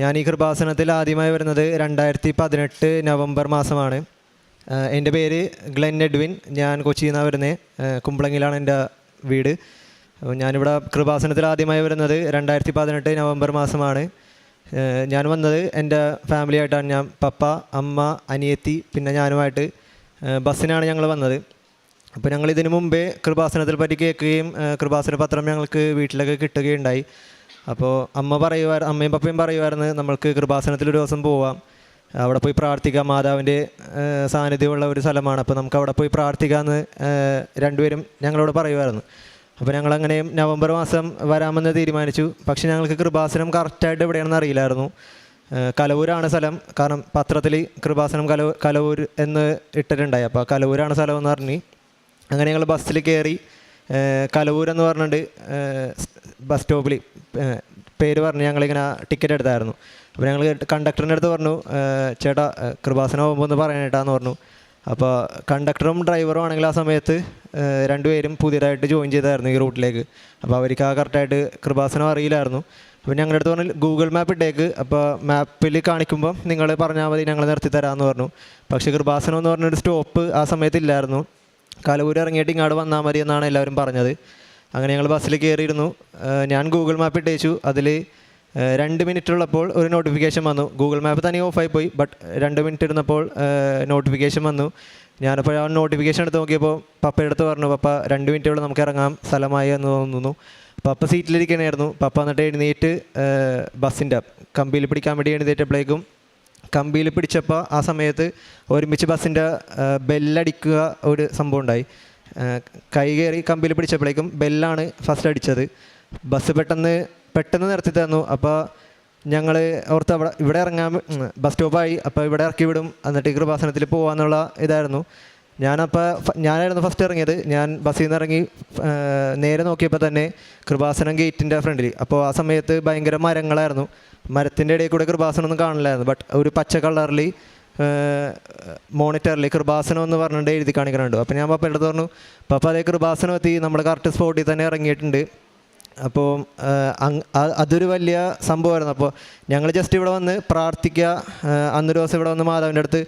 ഞാൻ ഈ കൃപാസനത്തിൽ ആദ്യമായി വരുന്നത് രണ്ടായിരത്തി പതിനെട്ട് നവംബർ മാസമാണ്. എന്റെ പേര് ഗ്ലെൻ എഡ്വിൻ. ഞാൻ കൊച്ചിയിൽ നിന്നാണ് വരുന്നത് കുമ്പളങ്ങിലാണ് എന്റെ വീട്. ഞാനിവിടെ കൃപാസനത്തിൽ ആദ്യമായി വരുന്നത് രണ്ടായിരത്തി പതിനെട്ട് നവംബർ മാസമാണ്. ഞാൻ വന്നത് എന്റെ ഫാമിലിയായിട്ടാണ് ഞാൻ. പപ്പ അമ്മ അനിയത്തി പിന്നെ ഞാനുമായിട്ട് ബസ്സിനാണ് ഞങ്ങൾ വന്നത്. അപ്പോൾ ഞങ്ങൾ ഇതിനു മുമ്പേ കൃപാസനത്തിൽ പറ്റി കേൾക്കുകയും കൃപാസന പത്രം ഞങ്ങൾക്ക് വീട്ടിലൊക്കെ കിട്ടുകയുണ്ടായി. അപ്പോൾ അമ്മ പറയുമായിരുന്നു അമ്മയും പപ്പയും പറയുമായിരുന്നു നമ്മൾക്ക് കൃപാസനത്തിൽ ഒരു ദിവസം പോവാം. അവിടെ പോയി പ്രാർത്ഥിക്കാം. മാതാവിന്റെ സാന്നിധ്യമുള്ള ഒരു സ്ഥലമാണ്. അപ്പോൾ നമുക്ക് അവിടെ പോയി പ്രാർത്ഥിക്കാമെന്ന് രണ്ടുപേരും ഞങ്ങളോട് പറയുമായിരുന്നു അപ്പോൾ ഞങ്ങൾ അങ്ങനെ നവംബർ മാസം വരാമെന്ന് തീരുമാനിച്ചു. പക്ഷേ ഞങ്ങൾക്ക് കൃപാസനം കറക്റ്റായിട്ട് എവിടെയാണെന്ന് അറിയില്ലായിരുന്നു. കലവൂരാണ് സ്ഥലം. കാരണം പത്രത്തിൽ കൃപാസനം കല കലവൂർ എന്ന് ഇട്ടിട്ടുണ്ടായി. അപ്പോൾ കലവൂരാണ് സ്ഥലം എന്ന് പറഞ്ഞ്. അങ്ങനെ ഞങ്ങൾ ബസ്സിൽ കയറി കലവൂർ എന്ന് ബസ് സ്റ്റോപ്പിൽ പേര് പറഞ്ഞ് ഞങ്ങളിങ്ങനെ ടിക്കറ്റ് എടുത്തായിരുന്നു. അപ്പോൾ ഞങ്ങൾ കണ്ടക്ടറിന്റെ അടുത്ത് പറഞ്ഞു ചേട്ടാ കൃപാസന പോകുമ്പോൾ ഒന്ന് പറയണേട്ടാന്ന് പറഞ്ഞു. അപ്പോൾ കണ്ടക്ടറും ഡ്രൈവറും ആണെങ്കിൽ ആ സമയത്ത് രണ്ടുപേരും പുതിയതായിട്ട് ജോയിൻ ചെയ്തായിരുന്നു ഈ റൂട്ടിലേക്ക്. അപ്പോൾ അവർക്ക് ആ കറക്റ്റായിട്ട് കൃപാസനം അറിയില്ലായിരുന്നു. അപ്പോൾ ഞങ്ങളുടെ അടുത്ത് പറഞ്ഞു ഗൂഗിൾ മാപ്പ് ഇട്ടേക്ക്. അപ്പോൾ മാപ്പിൽ കാണിക്കുമ്പോൾ നിങ്ങൾ പറഞ്ഞാൽ മതി ഞങ്ങൾ നിർത്തി തരാമെന്ന് പറഞ്ഞു. പക്ഷേ കൃപാസനം എന്ന് പറഞ്ഞൊരു സ്റ്റോപ്പ് ആ സമയത്ത് ഇല്ലായിരുന്നു. കലവൂർ ഇറങ്ങിയിട്ട് ഇങ്ങോട്ട് വന്നാൽ മതി എന്നാണ് എല്ലാവരും പറഞ്ഞത്. അങ്ങനെ ഞങ്ങൾ ബസ്സിൽ കയറിയിരുന്നു. ഞാൻ ഗൂഗിൾ മാപ്പ് ഇട്ടേച്ചു. അതിൽ രണ്ട് മിനിറ്റ് ഉള്ളപ്പോൾ ഒരു നോട്ടിഫിക്കേഷൻ വന്നു. ഗൂഗിൾ മാപ്പ് തന്നെ ഓഫായി പോയി ബട്ട് രണ്ട് മിനിറ്റ് ഇരുന്നപ്പോൾ നോട്ടിഫിക്കേഷൻ വന്നു. ഞാനപ്പോൾ ആ നോട്ടിഫിക്കേഷൻ എടുത്ത് നോക്കിയപ്പോൾ പപ്പയുടെ അടുത്ത് പറഞ്ഞു പപ്പ രണ്ട് മിനിറ്റുള്ള നമുക്ക് ഇറങ്ങാം. സ്ഥലമായി എന്ന് തോന്നുന്നു. പപ്പ സീറ്റിലിരിക്കണമായിരുന്നു പപ്പ എന്നിട്ട് എഴുന്നേറ്റ് ബസ്സിന്റെ കമ്പിയിൽ പിടിക്കാൻ വേണ്ടി എഴുന്നേറ്റപ്പോഴേക്കും കമ്പിയിൽ പിടിച്ചപ്പോൾ ആ സമയത്ത് ഒരുമിച്ച് ബസ്സിന്റെ ബെല്ലടിക്കുക ഒരു സംഭവം ഉണ്ടായി. കൈ കമ്പിയിൽ പിടിച്ചപ്പോഴേക്കും ബെല്ലാണ് ഫസ്റ്റ് അടിച്ചത്. ബസ് പെട്ടെന്ന് പെട്ടെന്ന് നിർത്തി തന്നു. അപ്പോൾ ഞങ്ങൾ ഓർത്ത് അവിടെ ഇവിടെ ഇറങ്ങാൻ ബസ് സ്റ്റോപ്പായി അപ്പോൾ ഇവിടെ ഇറക്കി വിടും. എന്നിട്ട് ഈ കൃപാസനത്തിൽ പോകാമെന്നുള്ള ഇതായിരുന്നു. ഞാനപ്പോൾ ഞാനായിരുന്നു ഫസ്റ്റ് ഇറങ്ങിയത്. ഞാൻ ബസ്സിൽ നിന്ന് ഇറങ്ങി നേരെ നോക്കിയപ്പോൾ തന്നെ കൃപാസനം ഗേറ്റിന്റെ ഫ്രണ്ടിൽ അപ്പോൾ ആ സമയത്ത് ഭയങ്കര മരങ്ങളായിരുന്നു. മരത്തിന്റെ ഇടയിൽ കൂടെ കൃപാസനം ഒന്നും കാണില്ലായിരുന്നു. ബട്ട് ഒരു പച്ച കളറിൽ മോണിറ്ററിൽ കൃപാസനം എന്ന് പറഞ്ഞിട്ട് എഴുതി കാണിക്കുന്നുണ്ട് അപ്പോൾ ഞാൻ പപ്പയുടെ അടുത്ത് പറഞ്ഞു പപ്പ അതേ കൃപാസനം എത്തി നമ്മൾ കറക്റ്റ് സ്പോട്ടിൽ തന്നെ ഇറങ്ങിയിട്ടുണ്ട്. അപ്പോൾ അതൊരു വലിയ സംഭവമായിരുന്നു. അപ്പോൾ ഞങ്ങൾ ജസ്റ്റ് ഇവിടെ വന്ന് പ്രാർത്ഥിക്കുക അന്നൊരു ദിവസം ഇവിടെ വന്ന് മാതാവിന്റെ അടുത്ത്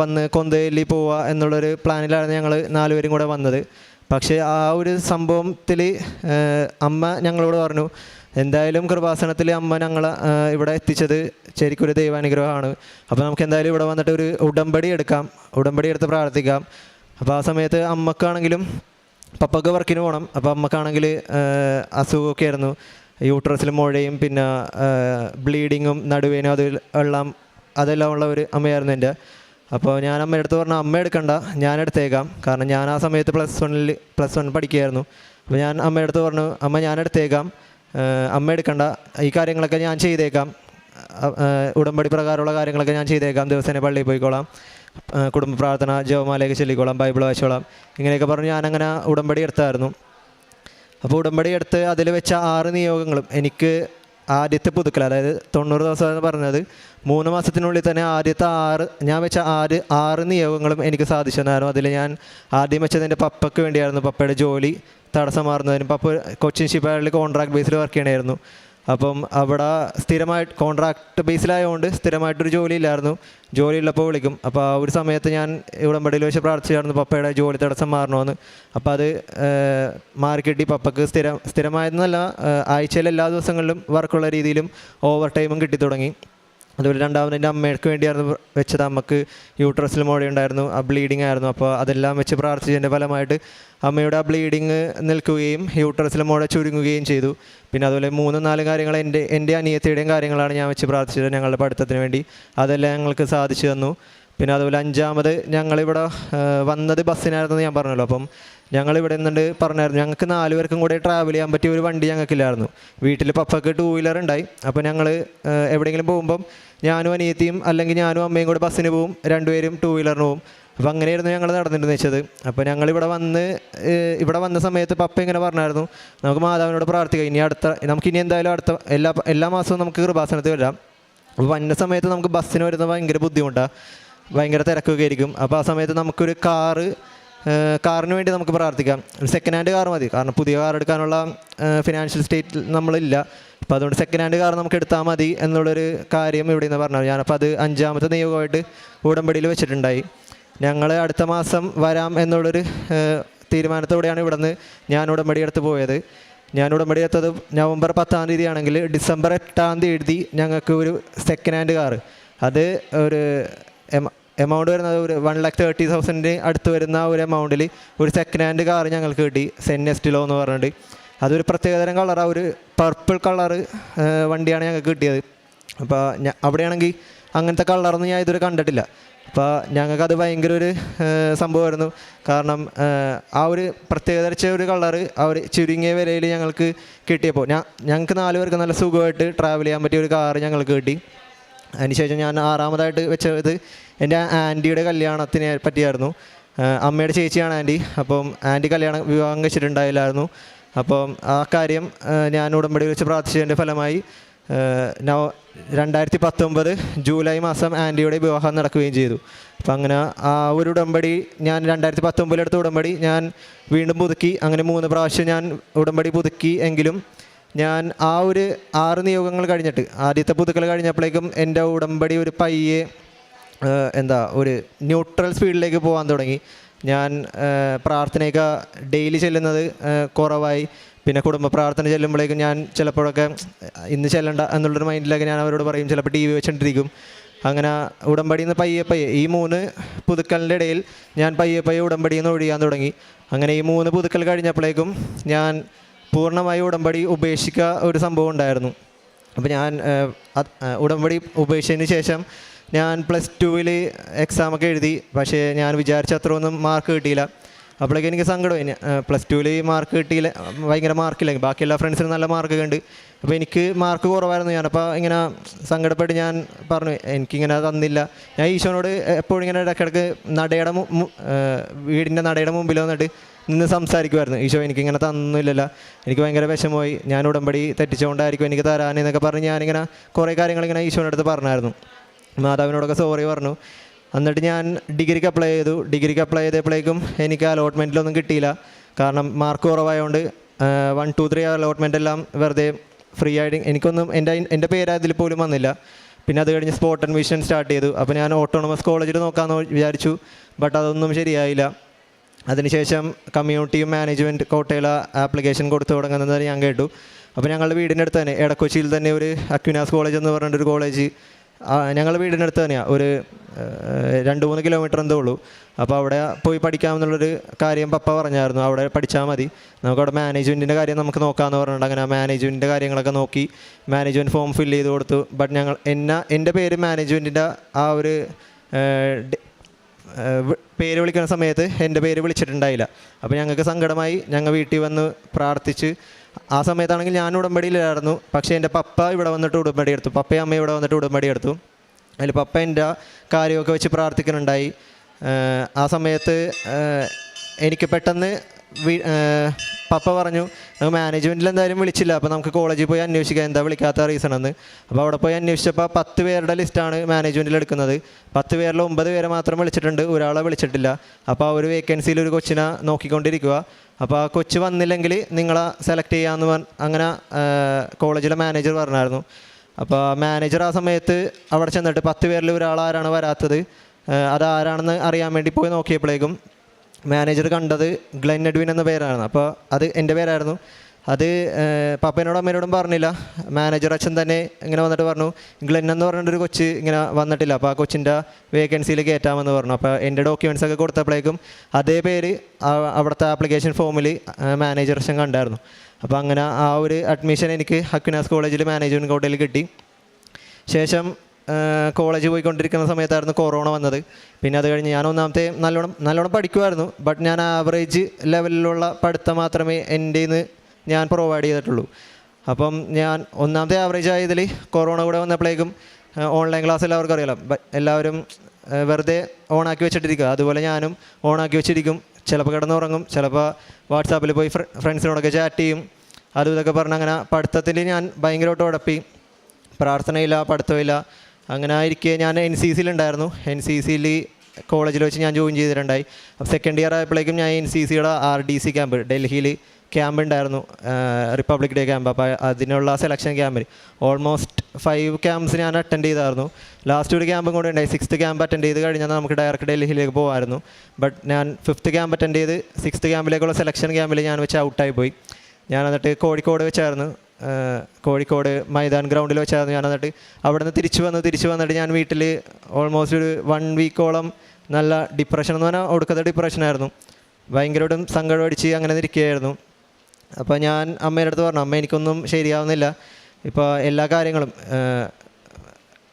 വന്ന് കൊന്തേലി പോവുക എന്നുള്ളൊരു പ്ലാനിലായിരുന്നു ഞങ്ങൾ നാലുപേരും കൂടെ വന്നത്. പക്ഷേ ആ ഒരു സംഭവത്തിൽ അമ്മ ഞങ്ങളോട് പറഞ്ഞു എന്തായാലും കൃപാസനത്തിൽ അമ്മ ഞങ്ങളെ ഇവിടെ എത്തിച്ചത് ശരിക്കും ഒരു ദൈവാനുഗ്രഹമാണ്. അപ്പോൾ നമുക്ക് എന്തായാലും ഇവിടെ വന്നിട്ട് ഒരു ഉടമ്പടി എടുക്കാം. ഉടമ്പടി എടുത്ത് പ്രാർത്ഥിക്കാം. അപ്പോൾ ആ സമയത്ത് അമ്മക്കാണെങ്കിലും പപ്പക്ക് വർക്കിന് പോകണം അപ്പോൾ അമ്മക്കാണെങ്കിൽ അസുഖമൊക്കെ ആയിരുന്നു. യൂട്രസിൽ മുഴയും പിന്നെ ബ്ലീഡിങ്ങും നടുവേനും അതിൽ എല്ലാം അതെല്ലാം ഉള്ള ഒരു അമ്മയായിരുന്നു എന്റെ. അപ്പോൾ ഞാൻ അമ്മയുടെ അടുത്ത് പറഞ്ഞു അമ്മ എടുക്കണ്ട ഞാൻ എടുത്തേക്കാം. കാരണം ഞാൻ ആ സമയത്ത് പ്ലസ് വണ്ണിൽ പ്ലസ് വൺ പഠിക്കുകയായിരുന്നു. അപ്പോൾ ഞാൻ അമ്മയുടെ അടുത്ത് പറഞ്ഞു അമ്മ ഞാൻ എടുത്തേക്കാം. അമ്മ എടുക്കണ്ട ഈ കാര്യങ്ങളൊക്കെ ഞാൻ ചെയ്തേക്കാം. ഉടമ്പടി പ്രകാരമുള്ള കാര്യങ്ങളൊക്കെ ഞാൻ ചെയ്തേക്കാം. ദിവസേന പള്ളിയിൽ പോയിക്കോളാം. കുടുംബ പ്രാർത്ഥന ജവമാലയൊക്കെ ചൊല്ലിക്കോളാം ബൈബിൾ വായിച്ചോളാം. ഇങ്ങനെയൊക്കെ പറഞ്ഞ് ഞാനങ്ങനെ ഉടമ്പടി എടുത്തായിരുന്നു. അപ്പോൾ ഉടമ്പടി എടുത്ത് അതിൽ വെച്ച ആറ് നിയോഗങ്ങളും എനിക്ക് ആദ്യത്തെ പുതുക്കൽ അതായത് തൊണ്ണൂറ് ദിവസം എന്ന് പറഞ്ഞത്. മൂന്ന് മാസത്തിനുള്ളിൽ തന്നെ ആദ്യത്തെ ആറ് ഞാൻ വെച്ച ആറ് ആറ് നിയോഗങ്ങളും എനിക്ക് സാധിച്ചു തന്നായിരുന്നു. അതിൽ ഞാൻ ആദ്യം വെച്ചത് എന്റെ പപ്പയ്ക്ക് വേണ്ടിയായിരുന്നു. പപ്പയുടെ ജോലി. തടസ്സം മാറുന്നതിനും പപ്പ കൊച്ചിൻ ഷിപ്പാളിൽ കോൺട്രാക്ട് ബേസിൽ വർക്ക് ചെയ്യണമായിരുന്നു അപ്പം അവിടെ സ്ഥിരമായിട്ട് കോൺട്രാക്ട് ബേസിലായതുകൊണ്ട് സ്ഥിരമായിട്ടൊരു ജോലി ഇല്ലായിരുന്നു ജോലി ഉള്ളപ്പോൾ വിളിക്കും. അപ്പോൾ ആ ഒരു സമയത്ത് ഞാൻ ഉടമ്പടിയിൽ വെച്ച് പ്രാർത്ഥിച്ചായിരുന്നു പപ്പയുടെ ജോലി തടസ്സം മാറണമെന്ന് അപ്പോൾ അത് മാർക്കിട്ടി പപ്പക്ക് സ്ഥിരം സ്ഥിരമായെന്നല്ല ആഴ്ചയിൽ എല്ലാ ദിവസങ്ങളിലും വർക്കുള്ള രീതിയിലും ഓവർ ടൈമും കിട്ടി തുടങ്ങി. അതുപോലെ രണ്ടാമത് എന്റെ അമ്മയ്ക്ക് വേണ്ടിയായിരുന്നു വെച്ചത്. അമ്മയ്ക്ക് യൂട്രസിൽ മുഴയുണ്ടായിരുന്നു ആ ബ്ലീഡിങ് ആയിരുന്നു. അപ്പോൾ അതെല്ലാം വെച്ച് പ്രാർത്ഥിച്ചതിന്റെ ഫലമായിട്ട് അമ്മയുടെ ആ ബ്ലീഡിങ് നിൽക്കുകയും യൂട്രസിൽ മുഴ ചുരുങ്ങുകയും ചെയ്തു. പിന്നെ അതുപോലെ മൂന്ന് നാല് കാര്യങ്ങൾ എന്റെ എന്റെ അനിയത്തിയുടെയും കാര്യങ്ങളാണ് ഞാൻ വെച്ച് പ്രാർത്ഥിച്ചത് ഞങ്ങളുടെ പഠിത്തത്തിന് വേണ്ടി. അതെല്ലാം ഞങ്ങൾക്ക് സാധിച്ചു തന്നു. പിന്നെ അതുപോലെ അഞ്ചാമത് ഞങ്ങളിവിടെ വന്നത് ബസ്സിനായിരുന്നു ഞാൻ പറഞ്ഞല്ലോ. അപ്പം ഞങ്ങൾ ഇവിടെ നിന്നുണ്ട് പറഞ്ഞായിരുന്നു ഞങ്ങൾക്ക് നാല് പേർക്കും കൂടെ ട്രാവൽ ചെയ്യാൻ പറ്റിയ ഒരു വണ്ടി ഞങ്ങൾക്കില്ലായിരുന്നു. വീട്ടിൽ പപ്പക്ക് ടൂ വീലർ ഉണ്ടായി. അപ്പോൾ ഞങ്ങൾ എവിടെയെങ്കിലും പോകുമ്പം ഞാനും അനിയത്തിയും അല്ലെങ്കിൽ ഞാനും അമ്മയും കൂടെ ബസ്സിന് പോവും രണ്ടുപേരും ടൂ വീലറിന് പോവും. അപ്പോൾ അങ്ങനെയായിരുന്നു ഞങ്ങൾ നടന്നിട്ട് വെച്ചത് അപ്പോൾ ഞങ്ങൾ ഇവിടെ വന്ന് ഇവിടെ വന്ന സമയത്ത് പപ്പ ഇങ്ങനെ പറഞ്ഞായിരുന്നു നമുക്ക് മാതാവിനോട് പ്രാർത്ഥിക്കാം ഇനി അടുത്ത നമുക്ക് ഇനി എന്തായാലും അടുത്ത എല്ലാ എല്ലാ മാസവും നമുക്ക് കൃപാസനത്തിൽ വരാം. അപ്പോൾ വന്ന സമയത്ത് നമുക്ക് ബസ്സിന് വരുന്ന ഭയങ്കര ബുദ്ധിമുട്ടാണ് ഭയങ്കര തിരക്കൊക്കെ ആയിരിക്കും. അപ്പോൾ ആ സമയത്ത് നമുക്കൊരു കാറ് കാറിന് വേണ്ടി നമുക്ക് പ്രാർത്ഥിക്കാം. സെക്കൻഡ് ഹാൻഡ് കാർ മതി കാരണം പുതിയ കാർ എടുക്കാനുള്ള ഫിനാൻഷ്യൽ സ്റ്റേറ്റ് നമ്മളില്ല. അപ്പോൾ അതുകൊണ്ട് സെക്കൻഡ് ഹാൻഡ് കാർ നമുക്ക് എടുത്താൽ മതി എന്നുള്ളൊരു കാര്യം ഇവിടെ നിന്ന് പറഞ്ഞു ഞാനപ്പോൾ അത് അഞ്ചാമത്തെ നിയോഗമായിട്ട് ഉടമ്പടിയിൽ വെച്ചിട്ടുണ്ടായി. ഞങ്ങൾ അടുത്ത മാസം വരാം എന്നുള്ളൊരു തീരുമാനത്തോടെയാണ് ഇവിടുന്ന് ഞാൻ ഉടമ്പടി എടുത്ത് പോയത്. ഞാൻ ഉടമ്പടി എടുത്തത് നവംബർ പത്താം തീയതി ആണെങ്കിൽ ഡിസംബർ എട്ടാം തീയതി ഞങ്ങൾക്ക് ഒരു സെക്കൻഡ് ഹാൻഡ് കാറ് അത് ഒരു എമ- എമൗണ്ട് വരുന്നത് ഒരു വൺ ലാക്ക് തേർട്ടി തൗസൻഡിന് അടുത്ത് വരുന്ന ഒരു എമൗണ്ടിൽ ഒരു സെക്കൻഡ് ഹാൻഡ് കാർ ഞങ്ങൾക്ക് കിട്ടി. സെൻ എസ്റ്റിലോ എന്ന് പറഞ്ഞിട്ട്. അതൊരു പ്രത്യേകതരം കളറാണ് ഒരു പർപ്പിൾ കളറ് വണ്ടിയാണ് ഞങ്ങൾക്ക് കിട്ടിയത്. അപ്പോൾ അവിടെയാണെങ്കിൽ അങ്ങനത്തെ കളറൊന്നും ഞാൻ ഇതുവരെ കണ്ടിട്ടില്ല. അപ്പോൾ ഞങ്ങൾക്കത് ഭയങ്കര ഒരു സംഭവമായിരുന്നു. കാരണം ആ ഒരു പ്രത്യേകതരിച്ച ഒരു കളറ് ആ ഒരു ചുരുങ്ങിയ വിലയിൽ ഞങ്ങൾക്ക് കിട്ടിയപ്പോൾ ഞാൻ ഞങ്ങൾക്ക് നാല് പേർക്ക് നല്ല സുഖമായിട്ട് ട്രാവൽ ചെയ്യാൻ പറ്റിയ ഒരു കാറ് ഞങ്ങൾക്ക് കിട്ടി. അതിനുശേഷം ഞാൻ ആറാമതായിട്ട് വെച്ചത് എന്റെ ആന്റിയുടെ കല്യാണത്തിനെ പറ്റിയായിരുന്നു. അമ്മയുടെ ചേച്ചിയാണ് ആന്റി. അപ്പം ആന്റി കല്യാണം വിവാഹം കഴിച്ചിട്ടുണ്ടായില്ലായിരുന്നു. അപ്പം ആ കാര്യം ഞാൻ ഉടമ്പടി വെച്ച് പ്രാർത്ഥിച്ചതിന്റെ ഫലമായി നവ രണ്ടായിരത്തി പത്തൊമ്പത് ജൂലൈ മാസം ആന്റിയുടെ വിവാഹം നടക്കുകയും ചെയ്തു. അപ്പം അങ്ങനെ ആ ഒരു ഉടമ്പടി ഞാൻ രണ്ടായിരത്തി പത്തൊമ്പതിലെടുത്ത ഉടമ്പടി ഞാൻ വീണ്ടും പുതുക്കി അങ്ങനെ മൂന്ന് പ്രാവശ്യം ഞാൻ ഉടമ്പടി പുതുക്കി എങ്കിലും ഞാൻ ആ ഒരു ആറ് നിയോഗങ്ങൾ കഴിഞ്ഞിട്ട് ആദ്യത്തെ പുതുക്കൽ കഴിഞ്ഞപ്പോഴേക്കും എന്റെ ഉടമ്പടി ഒരു പയ്യെ എന്താ ഒരു ന്യൂട്രൽ സ്പീഡിലേക്ക് പോകാൻ തുടങ്ങി. ഞാൻ പ്രാർത്ഥനയൊക്കെ ഡെയിലി ചെല്ലുന്നത് കുറവായി. പിന്നെ കുടുംബ പ്രാർത്ഥന ചെല്ലുമ്പോഴേക്കും ഞാൻ ചിലപ്പോഴൊക്കെ ഇന്ന് ചെല്ലണ്ട എന്നുള്ളൊരു മൈൻഡിലൊക്കെ ഞാൻ അവരോട് പറയും. ചിലപ്പോൾ ടി വി വെച്ചുകൊണ്ടിരിക്കും അങ്ങനെ ഉടമ്പടിയിൽ നിന്ന് പയ്യെ പയ്യെ ഈ മൂന്ന് പുതുക്കലിന്റെ ഇടയിൽ ഞാൻ പയ്യെ പയ്യെ ഉടമ്പടിയിൽ നിന്ന് ഒഴിയാൻ തുടങ്ങി. അങ്ങനെ ഈ മൂന്ന് പുതുക്കൽ കഴിഞ്ഞപ്പോഴേക്കും ഞാൻ പൂർണമായി ഉടമ്പടി ഉപേക്ഷിക്കുക ഒരു സംഭവം ഉണ്ടായിരുന്നു. അപ്പോൾ ഞാൻ ഉടമ്പടി ഉപേക്ഷിച്ചതിന് ശേഷം ഞാൻ പ്ലസ് ടുവിൽ എക്സാമൊക്കെ എഴുതി പക്ഷേ ഞാൻ വിചാരിച്ച അത്ര ഒന്നും മാർക്ക് കിട്ടിയില്ല. അപ്പോഴേക്കും എനിക്ക് സങ്കടമായി. പ്ലസ് ടുവിൽ മാർക്ക് കിട്ടിയില്ല ഭയങ്കര മാർക്കില്ല ബാക്കി എല്ലാ ഫ്രണ്ട്സിനും നല്ല മാർക്ക് ഉണ്ട്. അപ്പോൾ എനിക്ക് മാർക്ക് കുറവായിരുന്നു ഞാനപ്പോൾ ഇങ്ങനെ സങ്കടപ്പെട്ട് ഞാൻ പറഞ്ഞു എനിക്കിങ്ങനെ തന്നില്ല. ഞാൻ ഈശോനോട് എപ്പോഴും ഇങ്ങനെ ഇടയ്ക്കിടയ്ക്ക് നടയുടെ വീടിന്റെ നടയുടെ മുമ്പിൽ വന്നിട്ട് നിന്ന് സംസാരിക്കുമായിരുന്നു. ഈശോ എനിക്കിങ്ങനെ തന്നില്ലല്ലോ. എനിക്ക് ഭയങ്കര വിഷമമായി. ഞാൻ ഉടമ്പടി തെറ്റിച്ചുകൊണ്ടായിരിക്കും എനിക്ക് തരാൻ എന്നൊക്കെ പറഞ്ഞ് ഞാനിങ്ങനെ കുറേ കാര്യങ്ങൾ ഇങ്ങനെ പറഞ്ഞായിരുന്നു. മാതാവിനോടൊക്കെ സോറി പറഞ്ഞു. എന്നിട്ട് ഞാൻ ഡിഗ്രിക്ക് അപ്ലൈ ചെയ്തു. ഡിഗ്രിക്ക് അപ്ലൈ ചെയ്തപ്പോഴേക്കും എനിക്ക് അലോട്ട്മെന്റിലൊന്നും കിട്ടിയില്ല. കാരണം മാർക്ക് കുറവായതുകൊണ്ട് വൺ ടു ത്രീ അലോട്ട്മെന്റ് എല്ലാം വെറുതെ ഫ്രീ ആയിട്ട് എനിക്കൊന്നും എന്റെ എന്റെ പേര് പോലും വന്നില്ല. പിന്നെ അത് കഴിഞ്ഞ് സ്പോട്ട് അഡ്മിഷൻ സ്റ്റാർട്ട് ചെയ്തു. അപ്പോൾ ഞാൻ ഓട്ടോണമസ് കോളേജിൽ നോക്കാമെന്ന് വിചാരിച്ചു. ബട്ട് അതൊന്നും ശരിയായില്ല. അതിനുശേഷം കമ്മ്യൂണിറ്റിയും മാനേജ്മെന്റ് കോട്ടയില ആപ്ലിക്കേഷൻ കൊടുത്തു തുടങ്ങുന്നത് ഞാൻ കേട്ടു. അപ്പോൾ ഞങ്ങളുടെ വീടിന്റെ അടുത്ത് തന്നെ എടക്കൊച്ചിയിൽ തന്നെ ഒരു അക്വിനാസ് കോളേജ് എന്ന് പറഞ്ഞിട്ടൊരു കോളേജ് ഞങ്ങളുടെ വീടിനടുത്ത് തന്നെയാണ് ഒരു രണ്ട് മൂന്ന് കിലോമീറ്റർ എന്തേ ഉള്ളൂ. അപ്പോൾ അവിടെ പോയി പഠിക്കാമെന്നുള്ളൊരു കാര്യം പപ്പ പറഞ്ഞായിരുന്നു. അവിടെ പഠിച്ചാൽ മതി. നമുക്കവിടെ മാനേജ്മെന്റിന്റെ കാര്യം നമുക്ക് നോക്കാമെന്ന് പറഞ്ഞിട്ട് അങ്ങനെ മാനേജ്മെന്റിന്റെ കാര്യങ്ങളൊക്കെ നോക്കി മാനേജ്മെന്റ് ഫോം ഫില്ല് ചെയ്ത് കൊടുത്തു. ബട്ട് ഞങ്ങൾ എന്ന എന്റെ പേര് മാനേജ്മെന്റിന്റെ ആ ഒരു പേര് വിളിക്കുന്ന സമയത്ത് എന്റെ പേര് വിളിച്ചിട്ടുണ്ടായില്ല. അപ്പോൾ ഞങ്ങൾക്ക് സങ്കടമായി. ഞങ്ങൾ വീട്ടിൽ വന്ന് പ്രാർത്ഥിച്ച് ആ സമയത്താണെങ്കിൽ ഞാൻ ഉടമ്പടിയിലായിരുന്നു. പക്ഷേ എന്റെ പപ്പ ഇവിടെ വന്നിട്ട് ഉടമ്പടി എടുത്തു. പപ്പയും അമ്മയും ഇവിടെ വന്നിട്ട് ഉടമ്പടി എടുത്തു. അതിൽ പപ്പ എന്റെ കാര്യമൊക്കെ വെച്ച് പ്രാർത്ഥിക്കുന്നുണ്ടായി. ആ സമയത്ത് എനിക്ക് പെട്ടെന്ന് പപ്പ പറഞ്ഞു മാനേജ്മെന്റിൽ എന്തായാലും വിളിച്ചില്ല. അപ്പോൾ നമുക്ക് കോളേജിൽ പോയി അന്വേഷിക്കാം. എന്താ വിളിക്കാത്ത റീസൺ എന്ന്. അപ്പോൾ അവിടെ പോയി അന്വേഷിച്ചപ്പോൾ പത്ത് പേരുടെ ലിസ്റ്റാണ് മാനേജ്മെന്റിൽ എടുക്കുന്നത്. പത്ത് പേരിൽ ഒമ്പത് പേരെ മാത്രം വിളിച്ചിട്ടുണ്ട്. ഒരാളെ വിളിച്ചിട്ടില്ല. അപ്പോൾ ആ ഒരു വേക്കൻസിയിൽ ഒരു കൊച്ചിനെ നോക്കിക്കൊണ്ടിരിക്കുക. അപ്പോൾ ആ കൊച്ച് വന്നില്ലെങ്കിൽ നിങ്ങളെ സെലക്ട് ചെയ്യാമെന്ന് പറഞ്ഞ് അങ്ങനെ കോളേജിലെ മാനേജർ പറഞ്ഞായിരുന്നു. അപ്പോൾ മാനേജർ ആ സമയത്ത് അവിടെ ചെന്നിട്ട് പത്ത് പേരിൽ ഒരാൾ ആരാണ് വരാത്തത്. അത് അതാരാണെന്ന് അറിയാൻ വേണ്ടി പോയി നോക്കിയപ്പോഴേക്കും മാനേജർ കണ്ടത് ഗ്ലെൻ എഡ്വിൻ എന്ന പേരാണ് അപ്പോൾ അത് എന്റെ പേരായിരുന്നു. അത് പപ്പനോടും അമ്മേനോടും പറഞ്ഞില്ല. മാനേജർ അച്ഛൻ തന്നെ ഇങ്ങനെ വന്നിട്ട് പറഞ്ഞു ഗ്ലെൻ എന്ന് പറഞ്ഞിട്ടൊരു കൊച്ച് ഇങ്ങനെ വന്നിട്ടില്ല. അപ്പോൾ ആ കൊച്ചിന്റെ വേക്കൻസിയിൽ കയറ്റാമെന്ന് പറഞ്ഞു. അപ്പോൾ എന്റെ ഡോക്യുമെന്റ്സ് ഒക്കെ കൊടുത്തപ്പോഴേക്കും അതേ പേര് അവിടുത്തെ ആപ്ലിക്കേഷൻ ഫോമിൽ മാനേജർ അച്ഛൻ കണ്ടായിരുന്നു. അപ്പോൾ അങ്ങനെ ആ ഒരു അഡ്മിഷൻ എനിക്ക് ഹക്കിനാസ് കോളേജിൽ മാനേജ്മെന്റ് കോട്ടയിൽ കിട്ടി. ശേഷം കോളേജ് പോയിക്കൊണ്ടിരിക്കുന്ന സമയത്തായിരുന്നു കൊറോണ വന്നത്. പിന്നെ അത് കഴിഞ്ഞ് ഞാൻ ഒന്നാമത്തെ നല്ലോണം നല്ലോണം പഠിക്കുമായിരുന്നു ബട്ട് ഞാൻ ആവറേജ് ലെവലിലുള്ള പഠിത്തം മാത്രമേ എന്റെ നിന്ന് ഞാൻ പ്രൊവൈഡ് ചെയ്തിട്ടുള്ളൂ. അപ്പം ഞാൻ ഒന്നാമത്തെ ആവറേജ് ആയതിൽ കൊറോണ കൂടെ വന്നപ്പോഴേക്കും ഓൺലൈൻ ക്ലാസ് എല്ലാവർക്കും അറിയാലോ. എല്ലാവരും വെറുതെ ഓണാക്കി വെച്ചിട്ടിരിക്കുക. അതുപോലെ ഞാനും ഓണാക്കി വെച്ചിരിക്കും. ചിലപ്പോൾ കിടന്നുറങ്ങും ചിലപ്പോൾ വാട്സാപ്പിൽ പോയി ഫ്ര ഫ്രണ്ട്സിനോടൊക്കെ ചാറ്റ് ചെയ്യും. അതും ഇതൊക്കെ പറഞ്ഞ് അങ്ങനെ പഠിത്തത്തിൽ ഞാൻ ഭയങ്കരമായിട്ട് ഉടപ്പി പ്രാർത്ഥനയില്ല പഠിത്തമില്ല. അങ്ങനെ ആയിരിക്കെ ഞാൻ എൻ സി സിയിലുണ്ടായിരുന്നു എൻ സി സിയിൽ കോളേജിൽ വെച്ച് ഞാൻ ജോയിൻ ചെയ്തിട്ടുണ്ടായി. അപ്പോൾ സെക്കൻഡ് ഇയർ ആയപ്പോഴേക്കും ഞാൻ എൻ സി സിയുടെ ആർ ഡി സി ക്യാമ്പ് ഡൽഹിയിൽ ക്യാമ്പ് ഉണ്ടായിരുന്നു. റിപ്പബ്ലിക് ഡേ ക്യാമ്പ് അപ്പോൾ അതിനുള്ള സെലക്ഷൻ ക്യാമ്പിൽ ഓൾമോസ്റ്റ് ഫൈവ് ക്യാമ്പ്സ് ഞാൻ അറ്റൻഡ് ചെയ്തായിരുന്നു. ലാസ്റ്റ് ഒരു ക്യാമ്പും കൂടെ ഉണ്ടായി. സിക്സ്ത് ക്യാമ്പ് അറ്റൻഡ് ചെയ്ത് കഴിഞ്ഞാൽ നമുക്ക് ഡയറക്റ്റ് ഡൽഹിയിലേക്ക് പോകുമായിരുന്നു ബട്ട് ഞാൻ ഫിഫ്ത്ത് ക്യാമ്പ് അറ്റൻഡ് ചെയ്ത് സിക്സ്ത് ക്യാമ്പിലേക്കുള്ള സെലക്ഷൻ ക്യാമ്പിൽ ഞാൻ വെച്ച് ഔട്ടായി പോയി. ഞാൻ എന്നിട്ട് കോഴിക്കോട് വെച്ചായിരുന്നു. കോഴിക്കോട് മൈതാൻ ഗ്രൗണ്ടിൽ വെച്ചായിരുന്നു ഞാൻ എന്നിട്ട്. അവിടെ നിന്ന് തിരിച്ചു വന്ന് തിരിച്ചു വന്നിട്ട് ഞാൻ വീട്ടിൽ ഓൾമോസ്റ്റ് ഒരു വൺ വീക്കോളം നല്ല ഡിപ്രഷൻ എന്ന് പറഞ്ഞാൽ ഒടുക്കത്തെ ഡിപ്രഷനായിരുന്നു ഭയങ്കരമായിട്ടും സങ്കടം അടിച്ച് അങ്ങനെ ഇരിക്കുകയായിരുന്നു അപ്പോൾ ഞാൻ അമ്മയുടെ അടുത്ത് പറഞ്ഞു അമ്മ എനിക്കൊന്നും ശരിയാവുന്നില്ല. ഇപ്പോൾ എല്ലാ കാര്യങ്ങളും